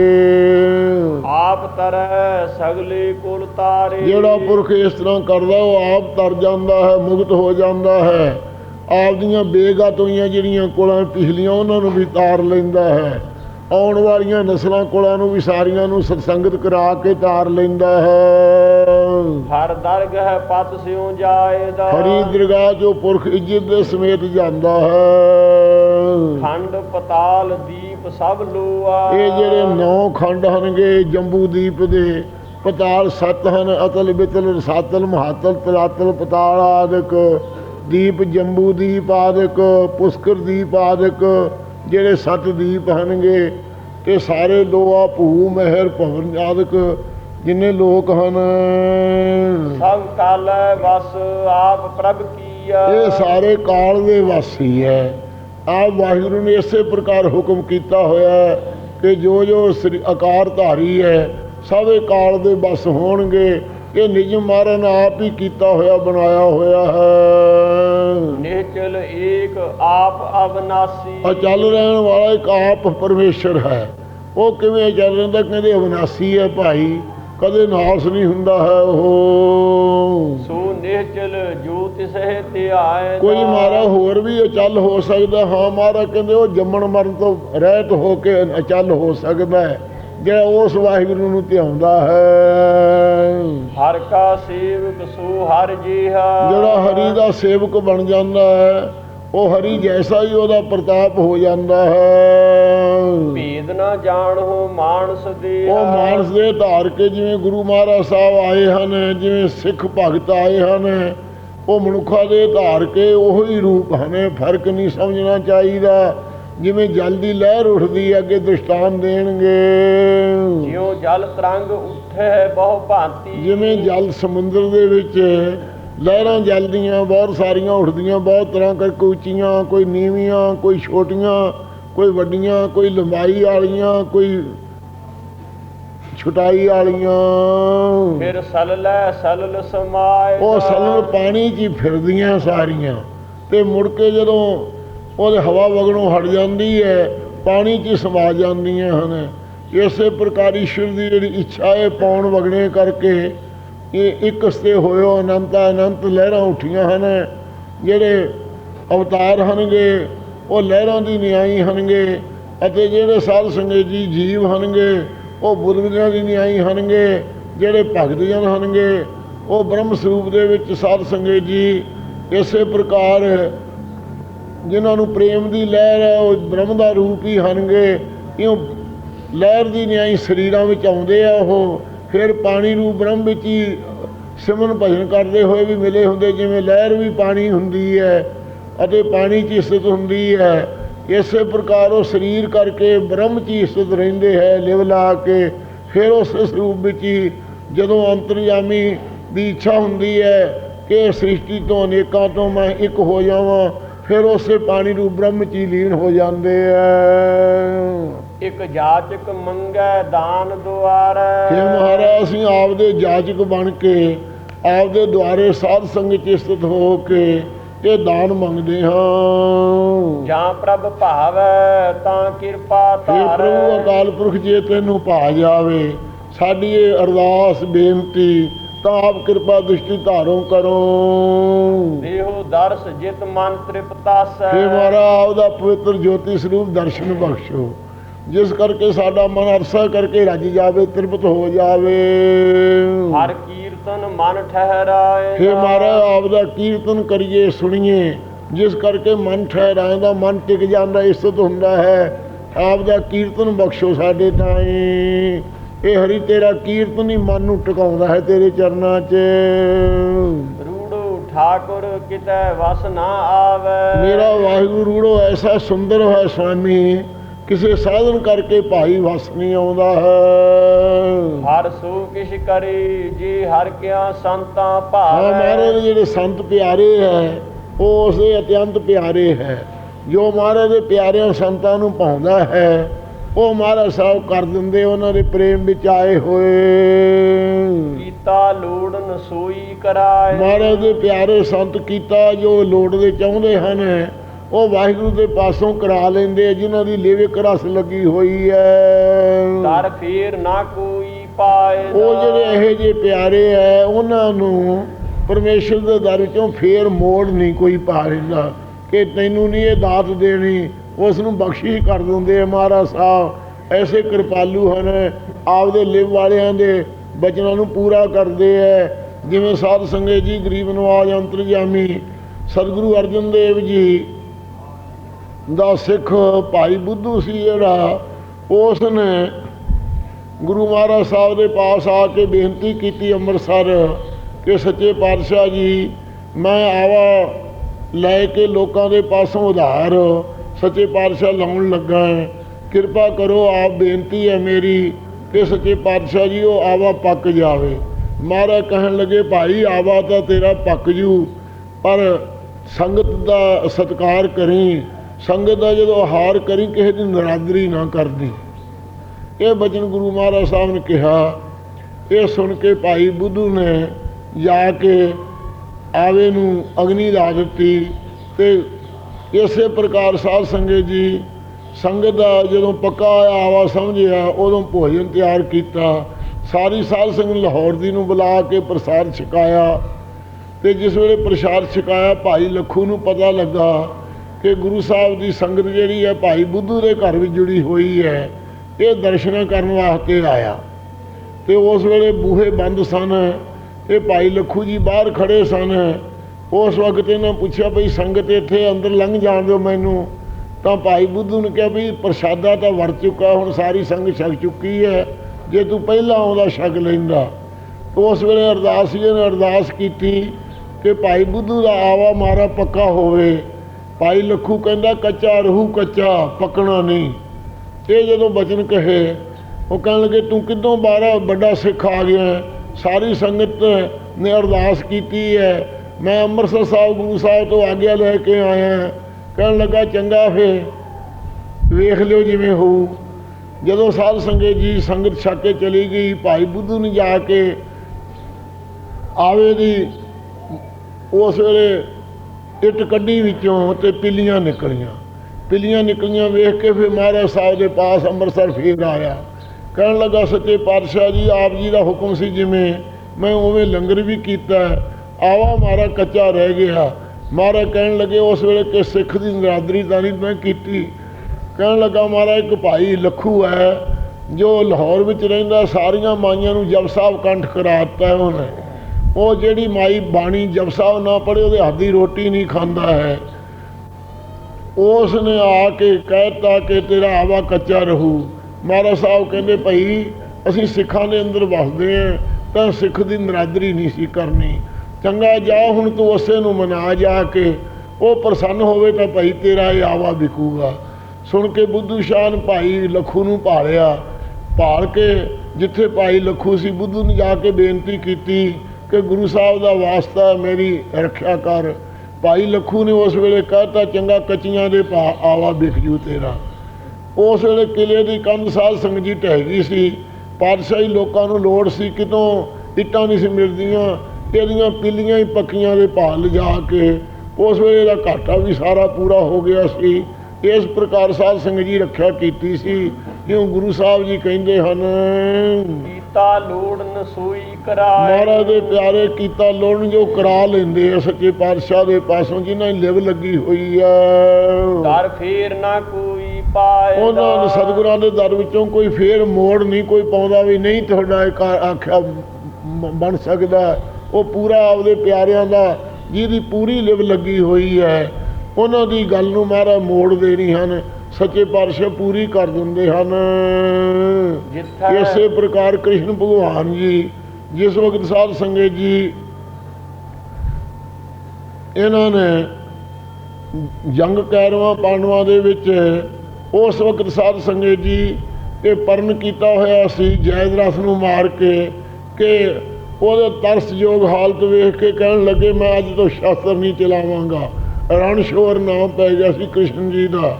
ਆਪ ਤਰੈ ਸਗਲੇ ਕੁਲ ਤਾਰੇ। ਜਿਹੜਾ ਪੁਰਖ ਇਸ ਤਰ੍ਹਾਂ ਕਰਦਾ ਉਹ ਆਪ ਤਰ ਜਾਂਦਾ ਹੈ ਮੁਕਤ ਹੋ ਜਾਂਦਾ ਹੈ। ਆਪ ਦੀਆਂ ਬੇਗਤ ਹੋਈਆਂ ਜਿਹੜੀਆਂ ਕੋਲਾਂ ਪਿਛਲੀਆਂ ਉਹਨਾਂ ਨੂੰ ਵੀ ਤਾਰ ਲੈਂਦਾ ਹੈ। ਆਉਣ ਵਾਲੀਆਂ ਨਸਲਾਂ ਕੋਲਾਂ ਨੂੰ ਵੀ ਸਾਰੀਆਂ ਨੂੰ ਸਤਸੰਗਤ ਕਰਾ ਕੇ ਤਾਰ ਲੈਂਦਾ ਹੈ। ਹਰ ਦਰਗਹ ਪਤ ਸਿਉ ਜਾਏਦਾ। ਹਰੀ ਦਰਗਾਹ ਜੋ ਪੁਰਖ ਇੱਜ਼ਤ ਦੇ ਸਮੇਤ ਜਾਂਦਾ ਹੈ। ਖੰਡ ਪਤਾਲ ਦੀਪ ਸਭ ਲੋਆ। ਇਹ ਜਿਹੜੇ ਨੌ ਖੰਡ ਹਨਗੇ ਜੰਬੂ ਦੀਪ ਦੇ ਪਤਾਲ ਸੱਤ ਹਨ ਅਤਲ ਬਿਤਲ ਰਸਾਤਲ ਮਹਾਤਲ ਤਲਾਤਲ ਪਤਾਲ ਆਦਿਕ ਦੀਪ ਜੰਬੂ ਦੀਪ ਆਦਿਕ ਪੁਸ਼ਕਰ ਦੀਪ ਆਦਿਕ ਜਿਹੜੇ ਸੱਤ ਦੀਪ ਹਨਗੇ ਤੇ ਸਾਰੇ ਲੋਆ ਭੂ ਮਹਿਰ ਭਵਨ ਆਦਿਕ ਜਿੰਨੇ ਲੋਕ ਹਨ। ਸਭ ਕਾਲੈ ਵਸ ਆਪ ਪ੍ਰਭ ਕੀਆ ਇਹ ਸਾਰੇ ਕਾਲ ਦੇ ਵਾਸੀ ਹੈ। ਆਪ ਵਾਹਿਗੁਰੂ ਨੇ ਇਸੇ ਪ੍ਰਕਾਰ ਹੁਕਮ ਕੀਤਾ ਹੋਇਆ ਹੈ ਕਿ ਜੋ ਜੋ ਸ੍ਰੀ ਆਕਾਰ ਧਾਰੀ ਹੈ ਸਭ ਇਹ ਕਾਲ ਦੇ ਬਸ ਹੋਣਗੇ। ਇਹ ਨਿਜਮ ਮਾਰਨ ਆਪ ਹੀ ਕੀਤਾ ਹੋਇਆ ਬਣਾਇਆ ਹੋਇਆ ਹੈ। ਨਿਹਚਲ ਏਕ ਆਪ ਅਵਨਾਸੀ। ਆ ਚੱਲ ਰਹਿਣ ਵਾਲਾ ਇੱਕ ਆਪ ਪਰਮੇਸ਼ਰ ਹੈ। ਉਹ ਕਿਵੇਂ ਚੱਲ ਰਹਿੰਦਾ? ਕਹਿੰਦੇ ਅਵਨਾਸੀ ਹੈ ਭਾਈ ਕਦੇ ਨਾਸ ਨਹੀਂ ਹੁੰਦਾ ਹੈ ਉਹ। ਸੋ ਨਿਹਚਲ ਜੋ ਤਿਸਹਿ ਧਿਆਏ ਕੋਈ ਮਾਰਾ ਹੋਰ ਵੀ ਅਚਲ ਹੋ ਸਕਦਾ? ਹਾਂ ਮਾਰਾ ਕਹਿੰਦੇ ਉਹ ਜੰਮਣ ਮਰਨ ਤੋਂ ਰਹਿਤ ਹੋ ਕੇ ਅਚਲ ਹੋ ਸਕਦਾ ਹੈ। ਜਿਹੜਾ ਉਸ ਵਾਹਿਗੁਰੂ ਨੂੰ ਧਿਆਉਂਦਾ ਹੈ। ਹਰ ਕਾ ਸੇਵਕ ਸੋ ਹਰ ਜੀਹਾ। ਜਿਹੜਾ ਹਰੀ ਦਾ ਸੇਵਕ ਬਣ ਜਾਂਦਾ ਹੈ ਉਹ ਹਰੀ ਜੈਸਾ ਹੀ ਉਹਦਾ ਪ੍ਰਤਾਪ ਹੋ ਜਾਂਦਾ ਹੈ। ਭੇਦ ਨਾ ਜਾਣੋ ਮਾਨਸ ਦੇ ਉਹ ਮਾਨਸ ਦੇ ਧਾਰ ਕੇ ਜਿਵੇਂ ਗੁਰੂ ਮਹਾਰਾਜ ਸਾਹਿਬ ਆਏ ਹਨ ਜਿਵੇਂ ਸਿੱਖ ਭਗਤ ਆਏ ਹਨ ਉਹ ਮਨੁੱਖਾਂ ਦੇ ਧਾਰ ਕੇ ਉਹੀ ਰੂਪ ਹਨ। ਫ਼ਰਕ ਨਹੀਂ ਸਮਝਣਾ ਚਾਹੀਦਾ। ਜਿਵੇਂ ਜਲ ਦੀ ਲਹਿਰ ਉੱਠਦੀ ਹੈ ਅੱਗੇ ਦ੍ਰਿਸ਼ਟਾਨ ਦੇਣਗੇ। ਜਿਉ ਜਲ ਤਰੰਗ ਉੱਠੇ ਬਹੁ ਭਾਂਤੀ। ਜਿਵੇਂ ਜਲ ਸਮੁੰਦਰ ਦੇ ਵਿੱਚ ਲਹਿਰਾਂ ਜਲਦੀਆਂ ਬਹੁਤ ਸਾਰੀਆਂ ਉੱਠਦੀਆਂ ਬਹੁਤ ਤਰ੍ਹਾਂ ਕਰ ਕੋਈ ਉੱਚੀਆਂ ਕੋਈ ਨੀਵੀਆਂ ਕੋਈ ਛੋਟੀਆਂ ਕੋਈ ਵੱਡੀਆਂ ਕੋਈ ਲੰਬਾਈ ਵਾਲੀਆਂ ਕੋਈ ਛੁਟਾਈ ਵਾਲੀਆਂ। ਫਿਰ ਸਲਲੈ ਸਲਲ ਸਮਾਏ ਉਹ ਸਲਨ ਪਾਣੀ 'ਚ ਫਿਰਦੀਆਂ ਸਾਰੀਆਂ। ਤੇ ਮੁੜ ਕੇ ਜਦੋਂ ਉਹਦੇ ਹਵਾ ਵਗਣੋਂ ਹਟ ਜਾਂਦੀ ਹੈ, ਪਾਣੀ 'ਚ ਸਮਾ ਜਾਂਦੀਆਂ ਹਨ। ਇਸੇ ਪ੍ਰਕਾਰ ਈਸ਼ਵਰ ਦੀ ਜਿਹੜੀ ਇੱਛਾ ਹੈ ਪਾਉਣ ਵਗਣੇ ਕਰਕੇ, ਇਹ ਇੱਕ ਸਤੇ ਹੋਇਓ ਅਨੰਤ ਅਨੰਤ ਲਹਿਰਾਂ ਉੱਠੀਆਂ ਹਨ। ਜਿਹੜੇ ਅਵਤਾਰ ਹਨਗੇ, ਉਹ ਲਹਿਰਾਂ ਦੀ ਨਿਆਈ ਹਨਗੇ, ਅਤੇ ਜਿਹੜੇ ਸਾਧ ਸੰਗਤ ਜੀ ਜੀਵ ਹਨਗੇ, ਉਹ ਬੁੱਧਗਿਆਂ ਦੀ ਨਿਆਈ ਹਨਗੇ, ਜਿਹੜੇ ਭਗਤ ਜਨ ਹਨਗੇ, ਉਹ ਬ੍ਰਹਮ ਸਰੂਪ ਦੇ ਵਿੱਚ ਸਾਧ ਸੰਗਤ ਜੀ, ਇਸੇ ਪ੍ਰਕਾਰ ਜਿਨ੍ਹਾਂ ਨੂੰ ਪ੍ਰੇਮ ਦੀ ਲਹਿਰ ਹੈ, ਉਹ ਬ੍ਰਹਮ ਦਾ ਰੂਪ ਹੀ ਹਨਗੇ। ਇਉਂ ਲਹਿਰ ਦੀ ਨਿਆਈ ਸਰੀਰਾਂ ਵਿੱਚ ਆਉਂਦੇ ਆ ਉਹ। ਫਿਰ ਪਾਣੀ ਨੂੰ ਬ੍ਰਹਮ ਵਿੱਚ ਹੀ ਸਿਮਰਨ ਭਜਨ ਕਰਦੇ ਹੋਏ ਵੀ ਮਿਲੇ ਹੁੰਦੇ, ਜਿਵੇਂ ਲਹਿਰ ਵੀ ਪਾਣੀ ਹੁੰਦੀ ਹੈ ਅਤੇ ਪਾਣੀ 'ਚ ਹੀ ਸਥਿਤ ਹੁੰਦੀ ਹੈ। ਇਸੇ ਪ੍ਰਕਾਰ ਉਹ ਸਰੀਰ ਕਰਕੇ ਬ੍ਰਹਮ 'ਚ ਹੀ ਸਥਿਤ ਰਹਿੰਦੇ ਹੈ, ਲਿਵ ਲਾ ਕੇ। ਫਿਰ ਉਸ ਸਰੂਪ ਵਿੱਚ ਹੀ ਜਦੋਂ ਅੰਤਰਜਾਮੀ ਦੀ ਇੱਛਾ ਹੁੰਦੀ ਹੈ ਕਿ ਸ੍ਰਿਸ਼ਟੀ ਤੋਂ ਅਨੇਕਾਂ ਤੋਂ ਮੈਂ ਇੱਕ ਹੋ ਜਾਵਾਂ ਫਿਰ ਉਸੇ ਪਾਣੀ ਨੂੰ ਬ੍ਰਹਮ 'ਚ ਹੀ ਲੀਨ ਹੋ ਜਾਂਦੇ ਹੈ ਇੱਕ ਜਾਚਕ ਮੰਗੈ ਦਾਨ ਦੁਆਰੈ। हे ਮਹਾਰਾਜ ਅਸੀਂ ਆਪਦੇ ਜਾਜਕ ਬਣ ਕੇ ਆਪਦੇ ਦੁਆਰੇ ਸਾਧ ਸੰਗਤ 'ਚ ਸਥਿਤ ਹੋ ਕੇ ਇਹ ਦਾਨ ਮੰਗਦੇ ਹਾਂ। ਜਾਂ ਪ੍ਰਭ ਭਾਵੈ ਤਾਂ ਕਿਰਪਾ हे ਪ੍ਰਭੂ ਧਾਰੈ ਅਕਾਲ ਪੁਰਖ ਜੇ ਤੈਨੂੰ ਭਾ ਜਾਵੇ ਸਾਡੀ ਇਹ ਅਰਦਾਸ ਬੇਨਤੀ ਤਾਂ ਆਪ ਕਿਰਪਾ ਦ੍ਰਿਸ਼ਟੀ ਧਾਰੋ ਕਰੋ। ਦੇਹੋ ਦਰਸ ਜਿਤ ਮਨ ਤ੍ਰਿਪਤਾਸੈ हे ਮਹਾਰਾਜ ਆਪਦਾ ਪਵਿੱਤਰ ਜੋਤੀ ਸਰੂਪ ਦਰਸ਼ਨ ਬਖਸ਼ੋ। ਜਿਸ ਕਰਕੇ ਸਾਡਾ ਮਨ ਅਰਸਾ ਕਰਕੇ ਰੱਜ ਜਾਵੇ ਤ੍ਰਿਪਤ ਹੋ ਜਾਵੇ। ਹਰ ਕੀਰਤਨ ਮਨ ਠਹਿਰਾਏ हे ਮਹਾਰਾਜ ਆਪਦਾ ਕੀਰਤਨ ਕਰੀਏ ਸੁਣੀਏ। ਜਿਸ ਕਰਕੇ ਮਨ ਠਹਿਰਾਉਂਦਾ ਮਨ ਟਿਕ ਜਾਂਦਾ ਇਸਤ ਹੁੰਦਾ ਹੈ ਆਪਦਾ ਕੀਰਤਨ ਬਖਸ਼ੋ ਸਾਡੇ ਤਾਈਂ। ਇਹ ਹਰੀ ਤੇਰਾ ਕੀਰਤਨ ਹੀ ਮਨ ਨੂੰ ਟਿਕਾਉਂਦਾ ਹੈ ਤੇਰੇ ਚਰਨਾਂ 'ਚ। ਰੂੜੋ ਠਾਕੁਰ ਕਿਤੈ ਵਸ ਨਾ ਆਵੈ। ਮੇਰਾ ਵਾਹਿਗੁਰੂ ਰੂੜੋ ਐਸਾ ਸੁੰਦਰ ਹੈ ਸੁਆਮੀ ਕਿਸੇ ਸਾਧਨ ਕਰਕੇ ਭਾਈ ਵਸ ਨਹੀਂ ਆਉਂਦਾ ਹੈ। ਹਰ ਸੋ ਕਿਛ ਕਰੇ ਜੇ ਹਰ ਕਿਆ ਸੰਤਾਂ ਭਾਵੈ। ਮਹਾਰਾਜ ਜਿਹੜੇ ਸੰਤ ਪਿਆਰੇ ਹੈ ਉਹ ਉਸਦੇ ਅਤਿਅੰਤ ਪਿਆਰੇ ਹੈ। ਜੋ ਮਹਾਰਾਜ ਦੇ ਪਿਆਰਿਆਂ ਸੰਤਾਂ ਨੂੰ ਪਾਉਂਦਾ ਹੈ ਉਹ ਮਹਾਰਾਜ ਸਾਹਿਬ ਕਰ ਦਿੰਦੇ ਉਹਨਾਂ ਦੇ ਪ੍ਰੇਮ ਵਿੱਚ ਆਏ ਹੋਏ। ਕੀਤਾ ਲੋੜ ਨਸੋਈ ਕਰਾਏ। ਮਹਾਰਾਜ ਦੇ ਪਿਆਰੇ ਸੰਤ ਕੀਤਾ ਜੋ ਲੋੜਦੇ ਚਾਹੁੰਦੇ ਹਨ ਉਹ ਵਾਹਿਗੁਰੂ ਦੇ ਪਾਸੋਂ ਕਰਾ ਲੈਂਦੇ ਜਿਨ੍ਹਾਂ ਦੀ ਲੇਵੇ ਕਰਸ ਲੱਗੀ ਹੋਈ ਹੈ। ਦਰ ਫੇਰ ਨਾ ਕੋਈ ਪਾਏ ਉਹ ਜਿਹੜੇ ਇਹ ਜੇ ਪਿਆਰੇ ਐ ਉਹਨਾਂ ਨੂੰ ਪਰਮੇਸ਼ਰ ਦੇ ਦਰ ਚੋਂ ਫੇਰ ਮੋੜ ਨਹੀਂ ਕੋਈ ਪਾ ਲੈਂਦਾ ਕਿ ਤੈਨੂੰ ਨਹੀਂ ਇਹ ਦਾਤ ਦੇਣੀ ਉਸ ਨੂੰ ਬਖਸ਼ਿਸ਼ ਕਰ ਦਿੰਦੇ ਆ ਮਹਾਰਾਜ ਸਾਹਿਬ। ਐਸੇ ਕਿਰਪਾਲੂ ਹਨ। ਆਪਦੇ ਲਿਵ ਵਾਲਿਆਂ ਦੇ ਬਚਨਾਂ ਨੂੰ ਪੂਰਾ ਕਰਦੇ ਐ ਜਿਵੇਂ ਸਾਧ ਸੰਗਤ ਜੀ ਗਰੀਬ ਨਵਾਜ ਅੰਤਰਜਾਮੀ, ਸਤਿਗੁਰੂ ਅਰਜਨ ਦੇਵ ਜੀ ਦਾ ਸਿੱਖ ਭਾਈ ਬੁੱਧੂ ਸੀ ਜਿਹੜਾ ਉਸ ਨੇ ਗੁਰੂ ਮਹਾਰਾਜ ਸਾਹਿਬ ਦੇ ਪਾਸ ਆ ਕੇ ਬੇਨਤੀ ਕੀਤੀ ਅੰਮ੍ਰਿਤਸਰ ਕਿ ਸੱਚੇ ਪਾਤਸ਼ਾਹ ਜੀ, ਮੈਂ ਆਵਾ ਲੈ ਕੇ ਲੋਕਾਂ ਦੇ ਪਾਸੋਂ ਉਧਾਰ। ਸੱਚੇ ਪਾਤਸ਼ਾਹ ਲਾਉਣ ਲੱਗਾ ਹੈ। ਕਿਰਪਾ ਕਰੋ, ਆਪ ਬੇਨਤੀ ਹੈ ਮੇਰੀ ਕਿ ਸੱਚੇ ਪਾਤਸ਼ਾਹ ਜੀ, ਉਹ ਆਵਾ ਪੱਕ ਜਾਵੇ। ਮਹਾਰਾਜ ਕਹਿਣ ਲੱਗੇ, ਭਾਈ, ਆਵਾ ਤਾਂ ਤੇਰਾ ਪੱਕ ਜੂ, ਪਰ ਸੰਗਤ ਦਾ ਸਤਿਕਾਰ ਕਰੀ। ਸੰਗਤ ਦਾ ਜਦੋਂ ਹਾਰ ਕਰੀ, ਕਿਸੇ ਦੀ ਨਰਾਦਰੀ ਨਾ ਕਰਦੀ। ਇਹ ਬਚਨ ਗੁਰੂ ਮਹਾਰਾਜ ਸਾਹਿਬ ਨੇ ਕਿਹਾ। ਇਹ ਸੁਣ ਕੇ ਭਾਈ ਬੁੱਧੂ ਨੇ ਜਾ ਕੇ ਆਵੇ ਨੂੰ ਅਗਨੀ ਲਾ ਦਿੱਤੀ ਤੇ ਇਸੇ ਪ੍ਰਕਾਰ ਸਾਧ ਸੰਗਤ ਜੀ, ਸੰਗਤ ਦਾ ਜਦੋਂ ਪੱਕਾ ਆਵਾ ਸਮਝਿਆ, ਉਦੋਂ ਭੋਜਨ ਤਿਆਰ ਕੀਤਾ। ਸਾਰੀ ਸਾਧ ਸੰਗਤ ਲਾਹੌਰ ਦੀ ਨੂੰ ਬੁਲਾ ਕੇ ਪ੍ਰਸਾਦ ਛਕਾਇਆ ਤੇ ਜਿਸ ਵੇਲੇ ਪ੍ਰਸ਼ਾਦ ਛਕਾਇਆ, ਭਾਈ ਲੱਖੂ ਨੂੰ ਪਤਾ ਲੱਗਾ ਕਿ ਗੁਰੂ ਸਾਹਿਬ ਦੀ ਸੰਗਤ ਜਿਹੜੀ ਹੈ, ਭਾਈ ਬੁੱਧੂ ਦੇ ਘਰ ਵਿੱਚ ਜੁੜੀ ਹੋਈ ਹੈ, ਇਹ ਦਰਸ਼ਨਾਂ ਕਰਨ ਵਾਸਤੇ ਆਇਆ। ਤੇ ਉਸ ਵੇਲੇ ਬੂਹੇ ਬੰਦ ਸਨ ਇਹ ਭਾਈ ਲੱਖੂ ਜੀ ਬਾਹਰ ਖੜੇ ਸਨ। ਉਸ ਵਕਤ ਇਹਨਾਂ ਪੁੱਛਿਆ ਭਈ ਸੰਗਤ ਇੱਥੇ ਅੰਦਰ ਲੰਘ ਜਾਣ ਦਿਓ ਮੈਨੂੰ। ਤਾਂ ਭਾਈ ਬੁੱਧੂ ਨੇ ਕਿਹਾ ਵੀ ਪ੍ਰਸ਼ਾਦਾ ਤਾਂ ਵਰ ਚੁੱਕਾ, ਹੁਣ ਸਾਰੀ ਸੰਗਤ ਛਕ ਚੁੱਕੀ ਹੈ। ਜੇ ਤੂੰ ਪਹਿਲਾਂ ਆਉਂਦਾ ਛਕ ਲੈਂਦਾ। ਉਸ ਵੇਲੇ ਅਰਦਾਸ ਜੀ ਨੇ ਅਰਦਾਸ ਕੀਤੀ ਕਿ ਭਾਈ ਬੁੱਧੂ ਦਾ ਆਵਾ ਮਾਰਾ ਪੱਕਾ ਹੋਵੇ। ਭਾਈ ਲੱਖੂ ਕਹਿੰਦਾ, ਕੱਚਾ ਰਹੂ ਕੱਚਾ, ਪੱਕਣਾ ਨਹੀਂ। ਇਹ ਜਦੋਂ ਬਚਨ ਕਹੇ, ਉਹ ਕਹਿਣ ਲੱਗੇ, ਤੂੰ ਕਿਦੋਂ ਬਾਰਾ ਵੱਡਾ ਸਿੱਖ ਆ ਗਿਆ ਸਾਰੀ ਸੰਗਤ ਨੇ ਅਰਦਾਸ ਕੀਤੀ ਹੈ। ਮੈਂ ਅੰਮ੍ਰਿਤਸਰ ਸਾਹਿਬ, ਗੁਰੂ ਸਾਹਿਬ ਤੋਂ ਆਗਿਆ ਲੈ ਕੇ ਆਇਆ। ਕਹਿਣ ਲੱਗਾ, ਚੰਗਾ ਫੇ ਵੇਖ ਲਿਓ ਜਿਵੇਂ ਹੋਊ। ਜਦੋਂ ਸਾਧ ਸੰਗਤ ਜੀ ਸੰਗਤ ਛੱਕ ਕੇ ਚਲੀ ਗਈ, ਭਾਈ ਬੁੱਧੂ ਨੇ ਜਾ ਕੇ ਆਵੇ ਦੀ, ਉਸ ਵੇਲੇ ਇੱਟ ਕੱਢੀ ਵਿੱਚੋਂ ਤੇ ਪਿੱਲੀਆਂ ਨਿਕਲੀਆਂ। ਪਿੱਲੀਆਂ ਨਿਕਲੀਆਂ ਵੇਖ ਕੇ ਫਿਰ ਮਹਾਰਾਜ ਸਾਹਿਬ ਦੇ ਪਾਸ ਅੰਮ੍ਰਿਤਸਰ ਫੇਰ ਆਇਆ। ਕਹਿਣ ਲੱਗਾ, ਸੱਚੇ ਪਾਤਸ਼ਾਹ ਜੀ, ਆਪ ਜੀ ਦਾ ਹੁਕਮ ਸੀ ਜਿਵੇਂ। ਮੈਂ ਉਵੇਂ ਲੰਗਰ ਵੀ ਕੀਤਾ। ਆਵਾ ਮਾਰਾ ਕੱਚਾ ਰਹਿ ਗਿਆ। ਮਹਾਰਾਜ ਕਹਿਣ ਲੱਗੇ, ਉਸ ਵੇਲੇ ਕਿ ਸਿੱਖ ਦੀ ਨਰਾਦਰੀ ਤਾਂ ਨਹੀਂ ਮੈਂ ਕੀਤੀ। ਕਹਿਣ ਲੱਗਾ ਮਹਾਰਾਜ ਇੱਕ ਭਾਈ ਲੱਖੂ ਹੈ, ਜੋ ਲਾਹੌਰ ਵਿੱਚ ਰਹਿੰਦਾ, ਸਾਰੀਆਂ ਮਾਈਆਂ ਨੂੰ ਜਪ ਸਾਹਿਬ ਕੰਠ ਕਰਾ ਦਿੱਤਾ ਉਹਨੇ। ਉਹ ਜਿਹੜੀ ਮਾਈ ਬਾਣੀ ਜਪ ਸਾਹਿਬ ਨਾ ਪੜ੍ਹੇ, ਉਹਦੇ ਹੱਥ ਦੀ ਰੋਟੀ ਨਹੀਂ ਖਾਂਦਾ ਹੈ। ਉਸ ਨੇ ਆ ਕੇ ਕਹਿਤਾ ਕਿ ਤੇਰਾ ਆਵਾ ਕੱਚਾ ਰਹੂ। ਮਹਾਰਾਜ ਸਾਹਿਬ ਕਹਿੰਦੇ, ਭਾਈ, ਅਸੀਂ ਸਿੱਖਾਂ ਦੇ ਅੰਦਰ ਵਸਦੇ ਆਂ ਤਾਂ ਸਿੱਖ ਦੀ ਨਰਾਦਰੀ ਨਹੀਂ ਸੀ ਕਰਨੀ। ਚੰਗਾ ਜਾ ਹੁਣ ਤੂੰ ਉਸੇ ਨੂੰ ਮਨਾ ਜਾ ਕੇ, ਉਹ ਪ੍ਰਸੰਨ ਹੋਵੇ ਤਾਂ ਭਾਈ ਤੇਰਾ ਇਹ ਆਵਾ ਵਿਕੂਗਾ। ਸੁਣ ਕੇ ਬੁੱਧੂ ਸ਼ਾਹ ਭਾਈ ਲੱਖੂ ਨੂੰ ਭਾਲਿਆ। ਭਾਲ ਕੇ ਜਿੱਥੇ ਭਾਈ ਲੱਖੂ ਸੀ, ਬੁੱਧੂ ਨੇ ਜਾ ਕੇ ਬੇਨਤੀ ਕੀਤੀ ਕਿ ਗੁਰੂ ਸਾਹਿਬ ਦਾ ਵਾਸਤਾ ਮੇਰੀ ਰੱਖਿਆ ਕਰ। ਭਾਈ ਲੱਖੂ ਨੇ ਉਸ ਵੇਲੇ ਕਹਿਤਾ, ਚੰਗਾ ਕੱਚੀਆਂ ਦੇ ਭਾ ਆਵਾ ਵਿਖ ਜੂ ਤੇਰਾ। ਉਸ ਵੇਲੇ ਕਿਲੇ ਦੀ ਕੰਧ ਸਾਧ ਸੰਗਤ ਜੀ ਢਹਿ ਗਈ ਸੀ। ਪਾਤਸ਼ਾਹੀ ਲੋਕਾਂ ਨੂੰ ਲੋੜ ਸੀ, ਕਿਤੋਂ ਇੱਟਾਂ ਨਹੀਂ ਸੀ ਮਿਲਦੀਆਂ। ਇਹਦੀਆਂ ਪਿੱਲੀਆਂ ਹੀ ਪੱਕੀਆਂ ਦੇ ਭਾਅ ਲਿਜਾ ਕੇ ਉਸ ਵੇਲੇ ਦਾ ਘਾਟਾ ਵੀ ਸਾਰਾ ਪੂਰਾ ਹੋ ਗਿਆ ਸੀ। ਇਸ ਪ੍ਰਕਾਰ ਸਾਧ ਸੰਗਤ ਜੀ ਰੱਖਿਆ ਕੀਤੀ ਸੀ। ਜਿਉਂ ਗੁਰੂ ਸਾਹਿਬ ਜੀ ਕਹਿੰਦੇ ਹਨ ਕੀਤਾ ਲੋੜ ਨਸੋਈ ਕਰਾਏ। ਮਹਾਰਾਜ ਦੇ ਪਿਆਰੇ ਕੀਤਾ ਲੋਣ ਜੋ ਕਰਾ ਲੈਂਦੇ ਆ ਸੱਚੇ ਪਾਤਸ਼ਾਹ ਦੇ ਪਾਸੋਂ ਜਿਨ੍ਹਾਂ ਦੀ ਲਿਵ ਲੱਗੀ ਹੋਈ ਹੈ ਦਰ ਫੇਰ ਨਾ ਕੋਈ ਪਾਏ ਉਹਨਾਂ ਨੂੰ ਸਤਿਗੁਰਾਂ ਦੇ ਦਰ ਵਿੱਚੋਂ ਕੋਈ ਫੇਰ ਮੋੜ ਨਹੀਂ ਕੋਈ ਪਾਉਂਦਾ ਵੀ ਨਹੀਂ ਤੁਹਾਡਾ ਆਖਿਆ ਬਣ ਸਕਦਾ। ਉਹ ਪੂਰਾ ਆਪਦੇ ਪਿਆਰਿਆਂ ਦਾ ਜਿਹਦੀ ਪੂਰੀ ਲਿਵ ਲੱਗੀ ਹੋਈ ਹੈ ਉਹਨਾਂ ਦੀ ਗੱਲ ਨੂੰ ਮਹਾਰਾਜ ਮੋੜਦੇ ਨਹੀਂ ਹਨ ਸੱਚੇ ਪਾਤਸ਼ਾਹ ਪੂਰੀ ਕਰ ਦਿੰਦੇ ਹਨ। ਇਸੇ ਪ੍ਰਕਾਰ ਕ੍ਰਿਸ਼ਨ ਭਗਵਾਨ ਜੀ ਜਿਸ ਵਕਤ ਸਾਧ ਸੰਗਤ ਜੀ ਇਹਨਾਂ ਨੇ ਜੰਗ ਕੈਰਵਾਂ ਪਾਂਡਵਾਂ ਦੇ ਵਿੱਚ ਉਸ ਵਕਤ ਸਾਧ ਸੰਗਤ ਜੀ ਇਹ ਪਰਨ ਕੀਤਾ ਹੋਇਆ ਸੀ ਜੈਦਰਥ ਨੂੰ ਮਾਰ ਕੇ ਕਿ ਉਹਦੇ ਤਰਸਯੋਗ ਹਾਲਤ ਵੇਖ ਕੇ ਕਹਿਣ ਲੱਗੇ, ਮੈਂ ਅੱਜ ਤੋਂ ਸ਼ਾਸਤਰ ਨਹੀਂ ਚਲਾਵਾਂਗਾ। ਰਣਸ਼ੋਰ ਨਾਮ ਪੈ ਗਿਆ ਸੀ ਕ੍ਰਿਸ਼ਨ ਜੀ ਦਾ।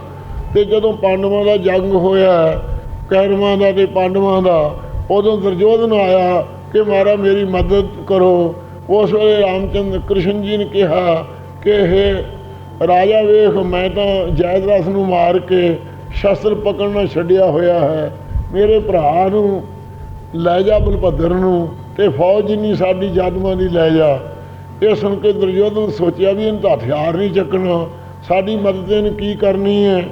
ਤੇ ਜਦੋਂ ਪਾਂਡਵਾਂ ਦਾ ਜੰਗ ਹੋਇਆ, ਕੈਰਵਾਂ ਦਾ ਤੇ ਪਾਂਡਵਾਂ ਦਾ, ਉਦੋਂ ਦੁਰਯੋਧਨ ਆਇਆ ਕਿ ਮਾਰਾ ਮੇਰੀ ਮਦਦ ਕਰੋ। ਉਸ ਵੇਲੇ ਰਾਮਚੰਦਰ ਕ੍ਰਿਸ਼ਨ ਜੀ ਨੇ ਕਿਹਾ ਕਿ ਇਹ ਰਾਜਾ ਵੇਖ, ਮੈਂ ਤਾਂ ਜੈਦਰਾਸ ਨੂੰ ਮਾਰ ਕੇ ਸ਼ਸਤਰ ਪਕੜਨਾ ਛੱਡਿਆ ਹੋਇਆ ਹੈ। ਮੇਰੇ ਭਰਾ ਨੂੰ, ਲੈ ਜਾ ਬਲਭੱਦਰ ਨੂੰ ਤੇ ਫੌਜ ਜਿੰਨੀ ਸਾਡੀ ਜਾਦੂਆਂ ਦੀ ਲੈ ਜਾ। ਇਹ ਸੁਣ ਕੇ ਦੁਰਯੋਧਨ ਸੋਚਿਆ ਵੀ ਇਹਨੂੰ ਤਾਂ ਹਥਿਆਰ ਨਹੀਂ ਚੱਕਣਾ। ਸਾਡੀ ਮਦਦ ਇਹਨੇ ਕੀ ਕਰਨੀ ਹੈ?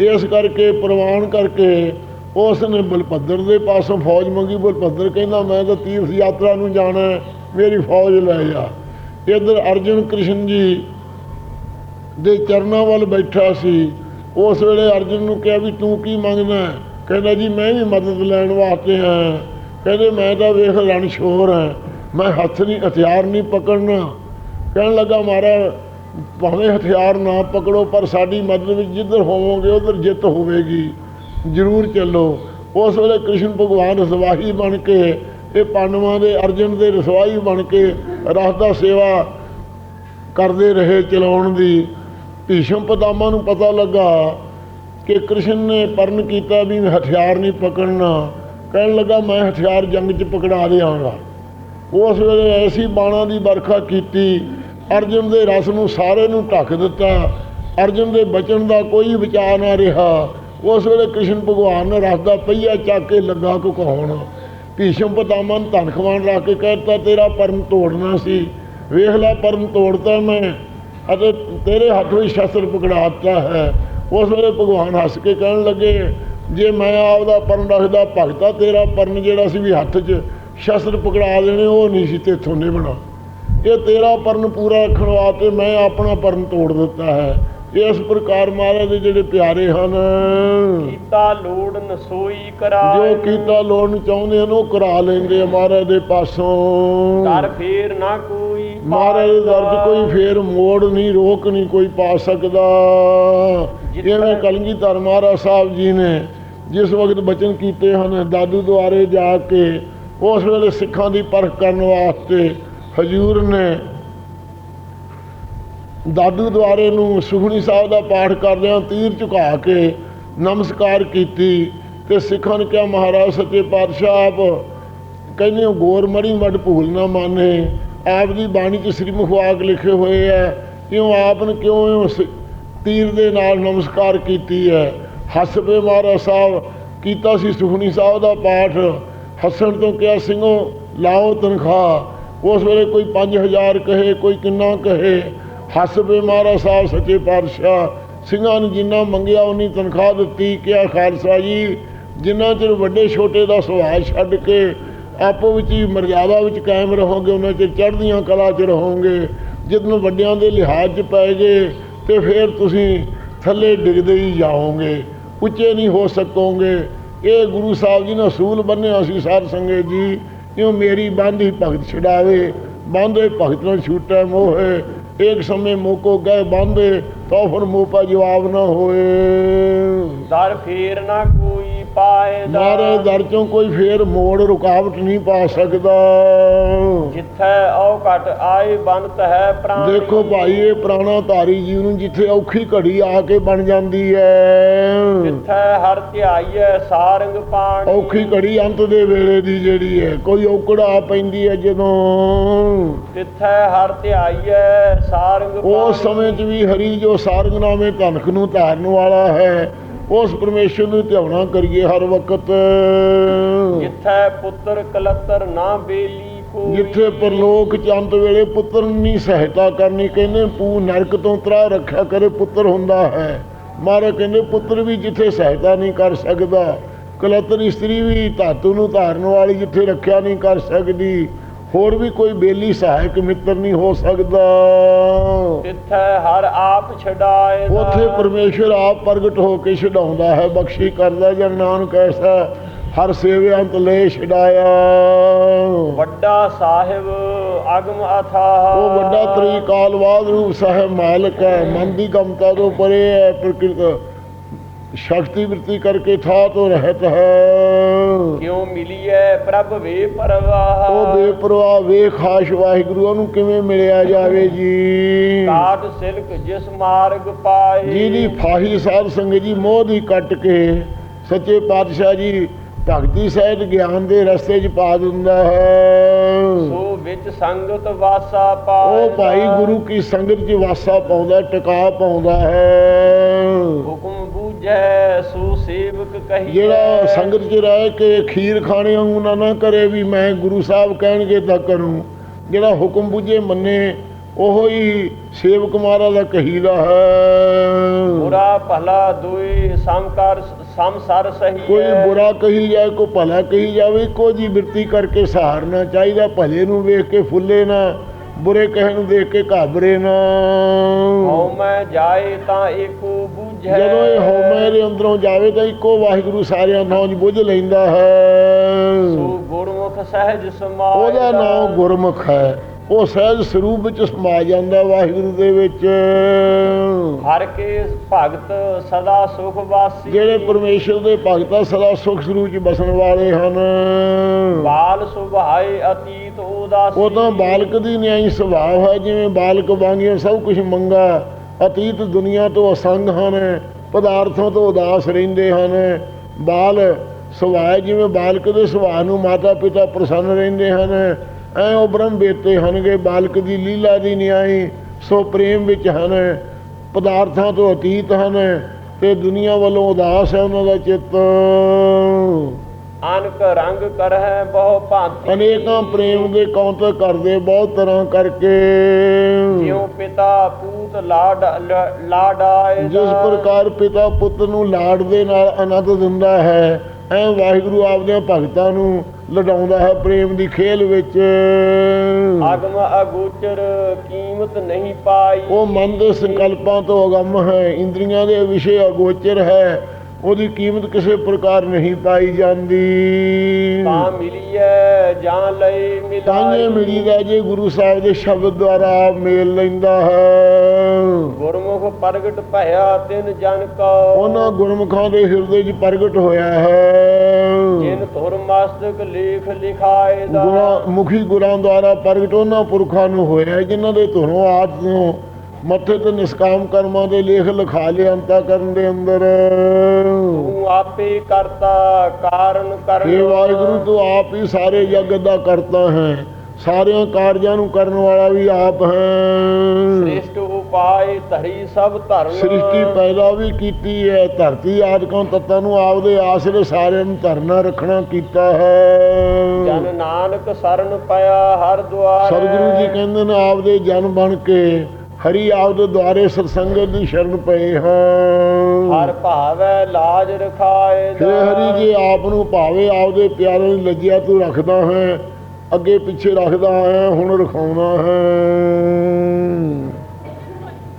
ਇਸ ਕਰਕੇ, ਪ੍ਰਵਾਨ ਕਰਕੇ ਉਸ ਨੇ ਬਲਭੱਦਰ ਦੇ ਪਾਸੋਂ ਫੌਜ ਮੰਗੀ। ਬਲਭੱਦਰ ਕਹਿੰਦਾ, ਮੈਂ ਤਾਂ ਤੀਰਥ ਯਾਤਰਾ ਨੂੰ ਜਾਣਾ ਮੇਰੀ ਫੌਜ ਲੈ ਜਾ। ਇੱਧਰ ਅਰਜੁਨ ਕ੍ਰਿਸ਼ਨ ਜੀ ਦੇ ਚਰਨਾਂ ਵੱਲ ਬੈਠਾ ਸੀ। ਉਸ ਵੇਲੇ ਅਰਜੁਨ ਨੂੰ ਕਿਹਾ ਵੀ, ਤੂੰ ਕੀ ਮੰਗਦਾ ਕਹਿੰਦਾ, ਜੀ, ਮੈਂ ਵੀ ਮਦਦ ਲੈਣ ਵਾਸਤੇ ਆਇਆ ਕਹਿੰਦੇ ਮੈਂ ਤਾਂ ਵੇਖ ਰਣ ਸ਼ੋਰ ਹਾਂ। ਮੈਂ ਹੱਥ ਨਹੀਂ, ਹਥਿਆਰ ਨਹੀਂ ਪਕੜਨਾ। ਕਹਿਣ ਲੱਗਾ ਮਾਰਾ ਭਾਵੇਂ ਹਥਿਆਰ ਨਾ ਪਕੜੋ, ਪਰ ਸਾਡੀ ਮਦਦ ਵਿੱਚ ਜਿੱਧਰ ਹੋਵੋਗੇ, ਉਧਰ ਜਿੱਤ ਹੋਵੇਗੀ। ਜ਼ਰੂਰ ਚੱਲੋ। ਉਸ ਵੇਲੇ ਕ੍ਰਿਸ਼ਨ ਭਗਵਾਨ ਰਸਵਾਹੀ ਬਣ ਕੇ, ਇਹ ਪਾਂਡਵਾਂ ਦੇ ਅਰਜਨ ਦੇ ਰਸਵਾਹੀ ਬਣ ਕੇ ਰਸ ਦਾ ਸੇਵਾ ਕਰਦੇ ਰਹੇ ਚਲਾਉਣ ਦੀ। ਭੀਸ਼ਮ ਪਤਾਮਾ ਨੂੰ ਪਤਾ ਲੱਗਾ ਕਿ ਕ੍ਰਿਸ਼ਨ ਨੇ ਪਰਨ ਕੀਤਾ ਵੀ ਮੈਂ ਹਥਿਆਰ ਨਹੀਂ ਪਕੜਨਾ। ਕਹਿਣ ਲੱਗਾ, ਮੈਂ ਹਥਿਆਰ ਜੰਗ 'ਚ ਪਕੜਾ ਦਿਆਂਗਾ। ਉਸ ਵੇਲੇ ਐਸੀ ਬਾਣਾ ਦੀ ਵਰਖਾ ਕੀਤੀ, ਅਰਜਨ ਦੇ ਰਸ ਨੂੰ ਸਾਰੇ ਨੂੰ ਢੱਕ ਦਿੱਤਾ, ਅਰਜਨ ਦੇ ਬਚਣ ਦਾ ਕੋਈ ਵਿਚਾਰ ਨਾ ਰਿਹਾ। ਉਸ ਵੇਲੇ ਕ੍ਰਿਸ਼ਨ ਭਗਵਾਨ ਨੇ ਰਸ ਦਾ ਪਹੀਆ ਚੱਕ ਕੇ ਲੱਗਾ ਘੁਕਾਉਣ। ਭੀਸ਼ਮ ਪਤਾਮਾ ਨੂੰ ਧਨ ਖਵਾਣ ਰੱਖ ਕੇ ਕਹਿਤਾ, ਤੇਰਾ ਪਰਮ ਤੋੜਨਾ ਸੀ। ਵੇਖ ਲੈ, ਪਰਮ ਤੋੜਤਾ ਮੈਂ ਅਤੇ ਤੇਰੇ ਹੱਥ ਵਿੱਚ ਸ਼ਸਤਰ ਪਕੜਾਤਾ ਹੈ। ਉਸ ਵੇਲੇ ਭਗਵਾਨ ਹੱਸ ਕੇ ਕਹਿਣ ਲੱਗੇ ਜੇ ਮੈਂ ਆਪਦਾ ਪਰਨ ਰੱਖਦਾ, ਭਗਤਾ ਤੇਰਾ ਪਰਨ ਜਿਹੜਾ ਸੀ ਵੀ ਹੱਥ 'ਚ ਸ਼ਸਤਰ ਪਕੜਾ ਦੇਣੇ, ਉਹ ਨਹੀਂ ਸੀ ਤੇਥੋਂ ਨਿਭਣਾ। ਇਹ ਤੇਰਾ ਪਰਨ ਪੂਰਾ ਰੱਖਣ ਵਾਸਤੇ ਮੈਂ ਆਪਣਾ ਪਰਨ ਤੋੜ ਦਿੱਤਾ ਹੈ। ਇਸ ਪ੍ਰਕਾਰ ਮਹਾਰਾਜ ਦੇ ਜਿਹੜੇ ਪਿਆਰੇ ਹਨ ਕੀਤਾ ਲੋੜ ਨਸੋਈ ਕਰਾਏ ਜੋ ਕੀਤਾ ਲੋੜ ਚਾਹੁੰਦੇ ਹਨ ਉਹ ਕਰਾ ਲੈਂਦੇ ਆ ਮਹਾਰਾਜ ਦੇ ਪਾਸੋਂ। ਕਰ ਫੇਰ ਨਾ ਕੋਈ ਮਹਾਰਾਜ ਦੇ ਦਰ 'ਚ ਕੋਈ ਫੇਰ ਮੋੜ ਨਹੀਂ ਰੋਕ ਨਹੀਂ ਕੋਈ ਪਾ ਸਕਦਾ। ਜਿਵੇਂ ਕਲਗੀਧਰ ਮਹਾਰਾਜ ਸਾਹਿਬ ਜੀ ਨੇ ਜਿਸ ਵਕਤ ਬਚਨ ਕੀਤੇ ਹਨ ਦਾਦੂ ਦੁਆਰੇ ਜਾ ਕੇ ਉਸ ਵੇਲੇ ਸਿੱਖਾਂ ਦੀ ਪਰਖ ਕਰਨ ਵਾਸਤੇ ਹਜੂਰ ਨੇ ਦਾਦੂ ਦੁਆਰੇ ਨੂੰ ਸੁਖਣੀ ਸਾਹਿਬ ਦਾ ਪਾਠ ਕਰਦਿਆਂ ਤੀਰ ਝੁਕਾ ਕੇ ਨਮਸਕਾਰ ਕੀਤੀ ਤੇ ਸਿੱਖਾਂ ਨੇ ਕਿਹਾ, ਮਹਾਰਾਜ ਸੱਚੇ ਪਾਤਸ਼ਾਹ, ਆਪ ਕਹਿੰਦੇ ਹੋ ਗੋਰ ਮੜੀ ਮੜ ਭੂਲ ਨਾ ਮਾਨੇ। ਆਪ ਦੀ ਬਾਣੀ 'ਚ ਸ੍ਰੀ ਮੁਖਵਾਕ ਲਿਖੇ ਹੋਏ ਆ ਕਿਉਂ ਆਪ ਨੇ ਕਿਉਂ ਇਉਂ ਸ- ਤੀਰ ਦੇ ਨਾਲ ਨਮਸਕਾਰ ਕੀਤੀ ਹੈ? ਹੱਸ ਪਏ ਮਹਾਰਾਜ ਸਾਹਿਬ, ਕੀਤਾ ਸੀ ਸੁਖਣੀ ਸਾਹਿਬ ਦਾ ਪਾਠ। ਹੱਸਣ ਤੋਂ ਕਿਹਾ, ਸਿੰਘੋ, ਲਾਓ ਤਨਖਾਹ। ਉਸ ਵੇਲੇ ਕੋਈ 5000 ਕਹੇ, ਕੋਈ ਕਿੰਨਾ ਕਹੇ। ਹੱਸ ਪਏ ਮਹਾਰਾਜ ਸਾਹਿਬ ਸੱਚੇ ਪਾਤਸ਼ਾਹ। ਸਿੰਘਾਂ ਨੇ ਜਿੰਨਾ ਮੰਗਿਆ ਉਨੀ ਤਨਖਾਹ ਦਿੱਤੀ ਕਿਹਾ ਖਾਲਸਾ ਜੀ। ਜਿੰਨਾ ਚਿਰ ਵੱਡੇ ਛੋਟੇ ਦਾ ਸੁਭਾਅ ਛੱਡ ਕੇ ਆਪੋ ਵਿੱਚ ਹੀ ਮਰਜ਼ਾਦਾ ਵਿੱਚ ਕਾਇਮ ਰਹੋਗੇ, ਉਹਨਾਂ ਚਿਰ ਚੜ੍ਹਦੀਆਂ ਕਲਾ 'ਚ ਰਹੋਗੇ। ਜਦੋਂ ਵੱਡਿਆਂ ਦੇ ਲਿਹਾਜ਼ 'ਚ ਪੈ ਗਏ ਤੇ ਫਿਰ ਤੁਸੀਂ ਥੱਲੇ ਡਿੱਗਦੇ ਹੀ ਜਾਓਗੇ, ਉੱਚੇ ਨਹੀਂ ਹੋ ਸਕੋਗੇ। ਇਹ ਗੁਰੂ ਸਾਹਿਬ ਜੀ ਨੇ ਅਸੂਲ ਬੰਨਿਆ ਸੀ ਸਾਧ ਸੰਗਤ ਜੀ, ਕਿਉਂ ਮੇਰੀ ਬੰਦੀ ਭਗਤ ਛਡਾਵੇ, ਬੰਦੇ ਭਗਤ ਨੂੰ ਛੂਟੈ ਮੋਹੇ ਇੱਕ ਸਮੇਂ ਮੋਕੋ ਗਏ ਬੰਦੇ ਤਾਂ ਫਿਰ ਮੋਹ ਪਾ ਜਵਾਬ ਨਾ ਹੋਏ ਦਰ ਫੇਰ ਨਾ ਕੋਈ ਮਾਰੇ ਦਰ ਚੋਂ ਕੋਈ ਫੇਰ ਮੋੜ ਰੁਕਾਵਟ ਨਹੀਂ ਪਾ ਸਕਦਾ। ਜਿੱਥੈ ਔ ਘਟ ਆਏ ਬੰਤ ਹੈ ਪ੍ਰਾਣ। ਦੇਖੋ ਭਾਈ ਇਹ ਪ੍ਰਾਣਾ ਧਾਰੀ ਜੀਵ ਨੂੰ ਜਿੱਥੇ ਔਖੀ ਘੜੀ ਆ ਕੇ ਬਣ ਜਾਂਦੀ ਹੈ। ਜਿੱਥੈ ਹਰ ਧਿਆਈਐ ਸਾਰੰਗ ਪਾਣੀ। ਔਖੀ ਘੜੀ ਅੰਤ ਦੇ ਵੇਲੇ ਦੀ ਜਿਹੜੀ ਹੈ ਕੋਈ ਔਕੜਾ ਆ ਪੈਂਦੀ ਹੈ ਜਦੋਂ। ਤਿੱਥੈ ਹਰ ਧਿਆਈਐ ਸਾਰੰਗ ਉਸ ਸਮੇਂ 'ਚ ਵੀ ਹਰੀ ਜੋ ਸਾਰੰਗਨਾਮੇ ਧਨਖ ਨੂੰ ਧਾਰਨ ਵਾਲਾ ਹੈ ਉਸ ਪਰਮੇਸ਼ਰ ਨੂੰ ਧਿਆਉਣਾ ਕਰੀਏ ਹਰ ਵਕਤ। ਜਿੱਥੈ ਪੁੱਤਰ ਕਲਤਰ ਨਾ ਬੇਲੀ ਕੋਈ। ਜਿੱਥੇ ਪਰਲੋਕ ਚ ਅੰਤ ਵੇਲੇ ਪੁੱਤਰ ਨਹੀਂ ਸਹਾਇਤਾ ਕਰਨੀ ਕਹਿੰਦੇ ਪੂ ਨਰਕ ਤੋਂ ਤਰਾ ਰੱਖਿਆ ਕਰੇ ਪੁੱਤਰ ਹੁੰਦਾ ਹੈ। ਮਾਰੇ ਕਹਿੰਦੇ ਪੁੱਤਰ ਵੀ ਜਿੱਥੇ ਸਹਾਇਤਾ ਨਹੀਂ ਕਰ ਸਕਦਾ ਕਲਤਰ ਇਸਤਰੀ ਵੀ ਧਾਤੂ ਨੂੰ ਧਾਰਨ ਵਾਲੀ ਜਿੱਥੇ ਰੱਖਿਆ ਨਹੀਂ ਕਰ ਸਕਦੀ। ਹੋਰ ਵੀ ਕੋਈ ਬੇਲੀ ਸਹਾਇਕ ਮਿੱਤਰ ਨਹੀਂ ਹੋ ਸਕਦਾ। ਤਿੱਥੈ ਹਰ ਆਪ ਛਡਾਏ ਉਥੇ ਪਰਮੇਸ਼ਰ ਆਪ ਪ੍ਰਗਟ ਹੋ ਕੇ ਛਡਾਉਂਦਾ ਹੈ ਬਖਸ਼ੀ ਕਰਦਾ ਜਨ ਨਾਨਕ ਐਸਾ ਹਰ ਸੇਵਿਆਂ ਤੋਂ ਲੈ ਛਡਾਇਆ। ਵੱਡਾ ਸਾਹਿਬ ਅਗਮ ਅਥਾਹ ਉਹ ਵੱਡਾ ਤਰੀਕਾਲਵਾਦ ਰੂਪ ਸਾਹਿਬ ਮਾਲਕ ਹੈ ਮਨ ਦੀ ਗਮਤਾ ਤੋਂ ਪਰੇ ਹੈ ਪ੍ਰਕਿਰਤ ਸ਼ਕਤੀ ਵਰਤੀ ਕਰਕੇ ਥਾ ਤੋਂ ਰਹਿਤ ਹੈ। ਕਿਉ ਮਿਲੀਐ ਪ੍ਰਭ ਵੇ ਪਰਵਾਹ? ਉਹ ਬੇਪਰਵਾਹ ਵੇਖ ਖਾਸ਼ ਵਾਹਿਗੁਰੂ ਉਹਨੂੰ ਕਿਵੇਂ ਮਿਲਿਆ ਜਾਵੇ ਜੀ? ਕਾਟ ਸਿਲਕ ਜਿਸ ਮਾਰਗ ਪਾਏ। ਜਿਹਦੀ ਫਾਹੀ ਸਾਧ ਸੰਗਤ ਜੀ ਮੋਹ ਦੀ ਕੱਟ ਕੇ ਸੱਚੇ ਪਾਤਸ਼ਾਹ ਜੀ ਭਗਤੀ ਸਹਿਤ ਗਿਆਨ ਦੇ ਰਸਤੇ 'ਚ ਪਾ ਦਿੰਦਾ ਹੈ। ਸੋ ਵਿੱਚ ਸੰਗਤ ਵਾਸਾ ਪਾਏ ਉਹ ਭਾਈ ਗੁਰੂ ਕੀ ਸੰਗਤ 'ਚ ਵਾਸਾ ਪਾਉਂਦਾ ਟਿਕਾ ਪਾਉਂਦਾ ਹੈ। ਹੁਕਮ ਬੂਝੈ ਸੋ ਸੇਵਕ ਕਹੀ ਜਿਹੜਾ ਸੰਗਤ 'ਚ ਰਹਿ ਕੇ ਖੀਰ ਖਾਣੇ ਵਾਂਗੂ ਨਾ ਨਾ ਕਰੇ ਵੀ ਮੈਂ ਗੁਰੂ ਸਾਹਿਬ ਕਹਿਣਗੇ ਤਾਂ ਕਰੂੰ। ਜਿਹੜਾ ਹੁਕਮ ਬੁਝੇ ਮੰਨੇ ਉਹੋ ਹੀ ਸੇਵਕ ਮਹਾਰਾਜ ਦਾ ਕਹੀਦਾ ਹੈ। ਬੁਰਾ ਭਲਾ ਦੁਇ ਸਮਕਾਰ ਸਮਸਰ ਸਹੀ ਕੋਈ ਬੁਰਾ ਕਹੀ ਜਾਏ ਕੋਈ ਭਲਾ ਕਹੀ ਜਾਵੇ ਇੱਕੋ ਜੀ ਬਿਰਤੀ ਕਰਕੇ ਸਹਾਰਨਾ ਚਾਹੀਦਾ ਭਲੇ ਨੂੰ ਵੇਖ ਕੇ ਫੁੱਲੇ ਨਾ। ਬੁਰੇ ਕਹਿਣ ਨੂੰ ਦੇਖ ਕੇ ਘਾਬਰੇ ਨਾ। ਹਉ ਮੈਂ ਜਾਏ ਤਾਂ ਏਕੋ ਬੂਝੈ ਜਦੋਂ ਇਹ ਹਉਮੈ ਦੇ ਅੰਦਰੋਂ ਜਾਵੇ ਤਾਂ ਇੱਕੋ ਵਾਹਿਗੁਰੂ ਸਾਰਿਆਂ ਨੌਜ ਬੁੱਝ ਲੈਂਦਾ ਹੈ। ਸੋ ਗੁਰਮੁਖ ਸਹਿਜ ਸਮਾਇ ਉਹਦਾ ਨਾਮ ਗੁਰਮੁਖ ਹੈ। ਉਹ ਸਹਿਜ ਸਰੂਪ ਵਿੱਚ ਸਮਾ ਜਾਂਦਾ ਵਾਹਿਗੁਰੂ ਦੇ ਵਿੱਚ। ਹਰ ਕੇ ਭਗਤ ਸਦਾ ਸੁਖ ਵਾਸੀ। ਜਿਹੜੇ ਪਰਮੇਸ਼ਰ ਦੇ ਭਗਤਾਂ ਸਦਾ ਸੁਖ ਸਰੂਪ ਵਿੱਚ ਬਸਣ ਵਾਲੇ ਹਨ। ਬਾਲ ਸੁਭਾਏ ਅਤੀਤ ਉਦਾਸੀ। ਉਹ ਤਾਂ ਬਾਲਕ ਦੀ ਨਿਆਈ ਸੁਭਾਅ ਹੈ ਜਿਵੇਂ ਬਾਲਕ ਵਾਂਗਿਓ ਸਭ ਕੁਝ ਮੰਗਾ। ਅਤੀਤ ਦੁਨੀਆ ਤੋਂ ਅਸੰਗ ਹਨ ਪਦਾਰਥਾਂ ਤੋਂ ਉਦਾਸ ਰਹਿੰਦੇ ਹਨ। ਬਾਲ ਸੁਭਾਅ ਜਿਵੇਂ ਬਾਲਕ ਦੇ ਸੁਭਾਅ ਨੂੰ ਮਾਤਾ ਪਿਤਾ ਪ੍ਰਸੰਨ ਰਹਿੰਦੇ ਹਨ। ਐ ਉਹ ਬ੍ਰਹਮ ਬੇਤੇ ਹਨਗੇ ਬਾਲਕ ਦੀ ਲੀਲਾ ਦੀ ਨਿਆਈ ਸੋ ਪ੍ਰੇਮ ਵਿੱਚ ਹਨ ਪਦਾਰਥਾਂ ਤੋਂ ਅਤੀਤ ਹਨ ਤੇ ਦੁਨੀਆ ਵੱਲੋਂ ਉਦਾਸ ਹੈ ਉਹਨਾਂ ਦਾ ਚਿੱਤ। ਅਨਕ ਰੰਗ ਕਰਹਿ ਬਹੁ ਭਾਂਤੀ। ਅਨੇਕਾਂ ਪ੍ਰੇਮ ਦੇ ਕੌਂਤਕ ਕਰਦੇ ਬਹੁਤ ਤਰ੍ਹਾਂ ਕਰਕੇ। ਜਿਉ ਪਿਤਾ ਪੂਤ ਲਾਡ ਲਾਡਾਏ ਜਿਸ ਪ੍ਰਕਾਰ ਪਿਤਾ ਪੁੱਤ ਨੂੰ ਲਾਡ ਦੇ ਨਾਲ ਆਨੰਦ ਦਿੰਦਾ ਹੈ ਐ ਵਾਹਿਗੁਰੂ ਆਪਦੇ ਭਗਤਾਂ ਨੂੰ ਲਡਾਉਂਦਾ ਹੈ ਪ੍ਰੇਮ ਦੀ ਖੇਲ ਵਿੱਚ। ਅਗਮ ਅਗੋਚਰ ਕੀਮਤ ਨਹੀਂ ਪਾਈ। ਉਹ ਮਨ ਦੇ ਸੰਕਲਪਾਂ ਤੋਂ ਅਗੰਮ ਹੈ ਇੰਦਰੀਆਂ ਦੇ ਵਿਸ਼ੇ ਅਗੋਚਰ ਹੈ। ਉਹਦੀ ਕੀਮਤ ਕਿਸੇ ਪ੍ਰਕਾਰ ਨਹੀਂ ਪਾਈ ਜਾਂਦੀ। ਤਾਂ ਮਿਲੀਐ ਜਾਂ ਲਈ ਮਿਲਾਈ। ਮਿਲੀਦਾ ਜੇ ਗੁਰੂ ਸਾਹਿਬ ਦੇ ਸ਼ਬਦ ਦੁਆਰਾ ਆਪ ਮੇਲ ਲੈਂਦਾ ਹੈ। ਗੁਰਮੁਖ ਪ੍ਰਗਟ ਭਇਆ ਤਿਨ ਜਨ ਕੋ। ਉਹਨਾਂ ਗੁਰਮੁਖਾਂ ਦੇ ਹਿਰਦੇ 'ਚ ਪ੍ਰਗਟ ਹੋਇਆ ਹੈ। ਜਿਨ ਧੁਰ ਮਸਤਕ ਲੇਖ ਲਿਖਾਏ ਦਾ। ਗੁਰਾਂ ਮੁਖੀ ਗੁਰਾਂ ਦੁਆਰਾ ਪ੍ਰਗਟ ਉਹਨਾਂ ਪੁਰਖਾਂ ਨੂੰ ਹੋਇਆ ਜਿਨ੍ਹਾਂ ਦੇ ਧੁਰੋਂ ਤੋਂ ਮੱਥੇ ਤੇ ਨਿਸਕਾਮ ਕਰਮਾਂ ਦੇ ਲੇਖ ਲਿਖਾ ਲਿਆ ਅੰਤਾ ਕਰਨ ਦੇ ਅੰਦਰ। ਤੂੰ ਆਪੇ ਕਰਤਾ ਕਾਰਨ ਕਰਨ ਇਹ ਵਾਹਿਗੁਰੂ ਤੂੰ ਆਪ ਹੀ ਸਾਰੇ ਜਗਤ ਦਾ ਕਰਤਾ ਹੈ। ਸਾਰਿਆਂ ਕਾਰਜਾਂ ਨੂੰ ਕਰਨ ਵਾਲਾ ਵੀ ਆਪ ਹੈ। ਸ੍ਰੇਸ਼ਟ ਉਪਾਏ ਧਰੀ ਸਭ ਧਰਨ ਸ੍ਰਿਸ਼ਟੀ ਪੈਦਾ ਵੀ ਕੀਤੀ ਹੈ। ਧਰਤੀ ਆਦਿਕਾਂ ਤੱਤਾਂ ਨੂੰ ਆਪਦੇ ਆਸਰੇ ਸਾਰਿਆਂ ਨੂੰ ਧਰਨਾ ਰੱਖਣਾ ਕੀਤਾ ਹੈ। ਜਨ ਨਾਨਕ ਸਰਨ ਪਿਆ ਹਰ ਦੁਆਰ। ਸਤਿਗੁਰੂ ਜੀ ਕਹਿੰਦੇ ਨੇ ਆਪਦੇ ਜਨ ਬਣ ਕੇ ਹਰੀ ਆਪਦੇ ਦੁਆਰੇ ਸਤਸੰਗਤ ਦੀ ਸ਼ਰਨ ਪਏ ਹਾਂ। ਹਰ ਭਾਵੈ ਲਾਜ ਰਖਾਏ ਹੇ ਹਰੀ ਜੀ ਆਪ ਨੂੰ ਭਾਵੇਂ ਆਪਦੇ ਪਿਆਰੇ ਦੀ ਲੱਜਿਆ ਤੂੰ ਰੱਖਦਾ ਹੈ ਅੱਗੇ ਪਿੱਛੇ ਰੱਖਦਾ ਹੈ ਹੁਣ ਰਖਾਉਣਾ ਹੈ।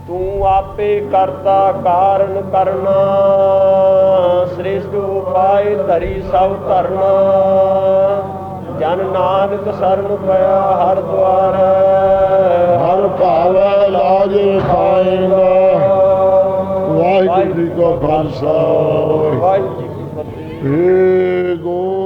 ਤੂੰ ਆਪੇ ਕਰਤਾ ਕਾਰਨ ਕਰਨਾ ਸ੍ਰੇਸ਼ਟ ਉਪਾਏ ਧਰੀ ਸਭ ਧਰਨਾ। ਜਨ ਨਾਨਕ ਸਰਨ ਪਿਆ ਹਰ ਦੁਆਰ ਹਰ ਭਾਵੈ ਲਾਜ ਰਖਾਏਗਾ ਵਾਹਿਗੁਰੂ ਜੀ ਕਾ ਖਾਲਸਾ। ਵਾਹਿਗੁਰੂ ਜੀ ਕੀ ਫਤਿਹ। ਹੇ ਗੋ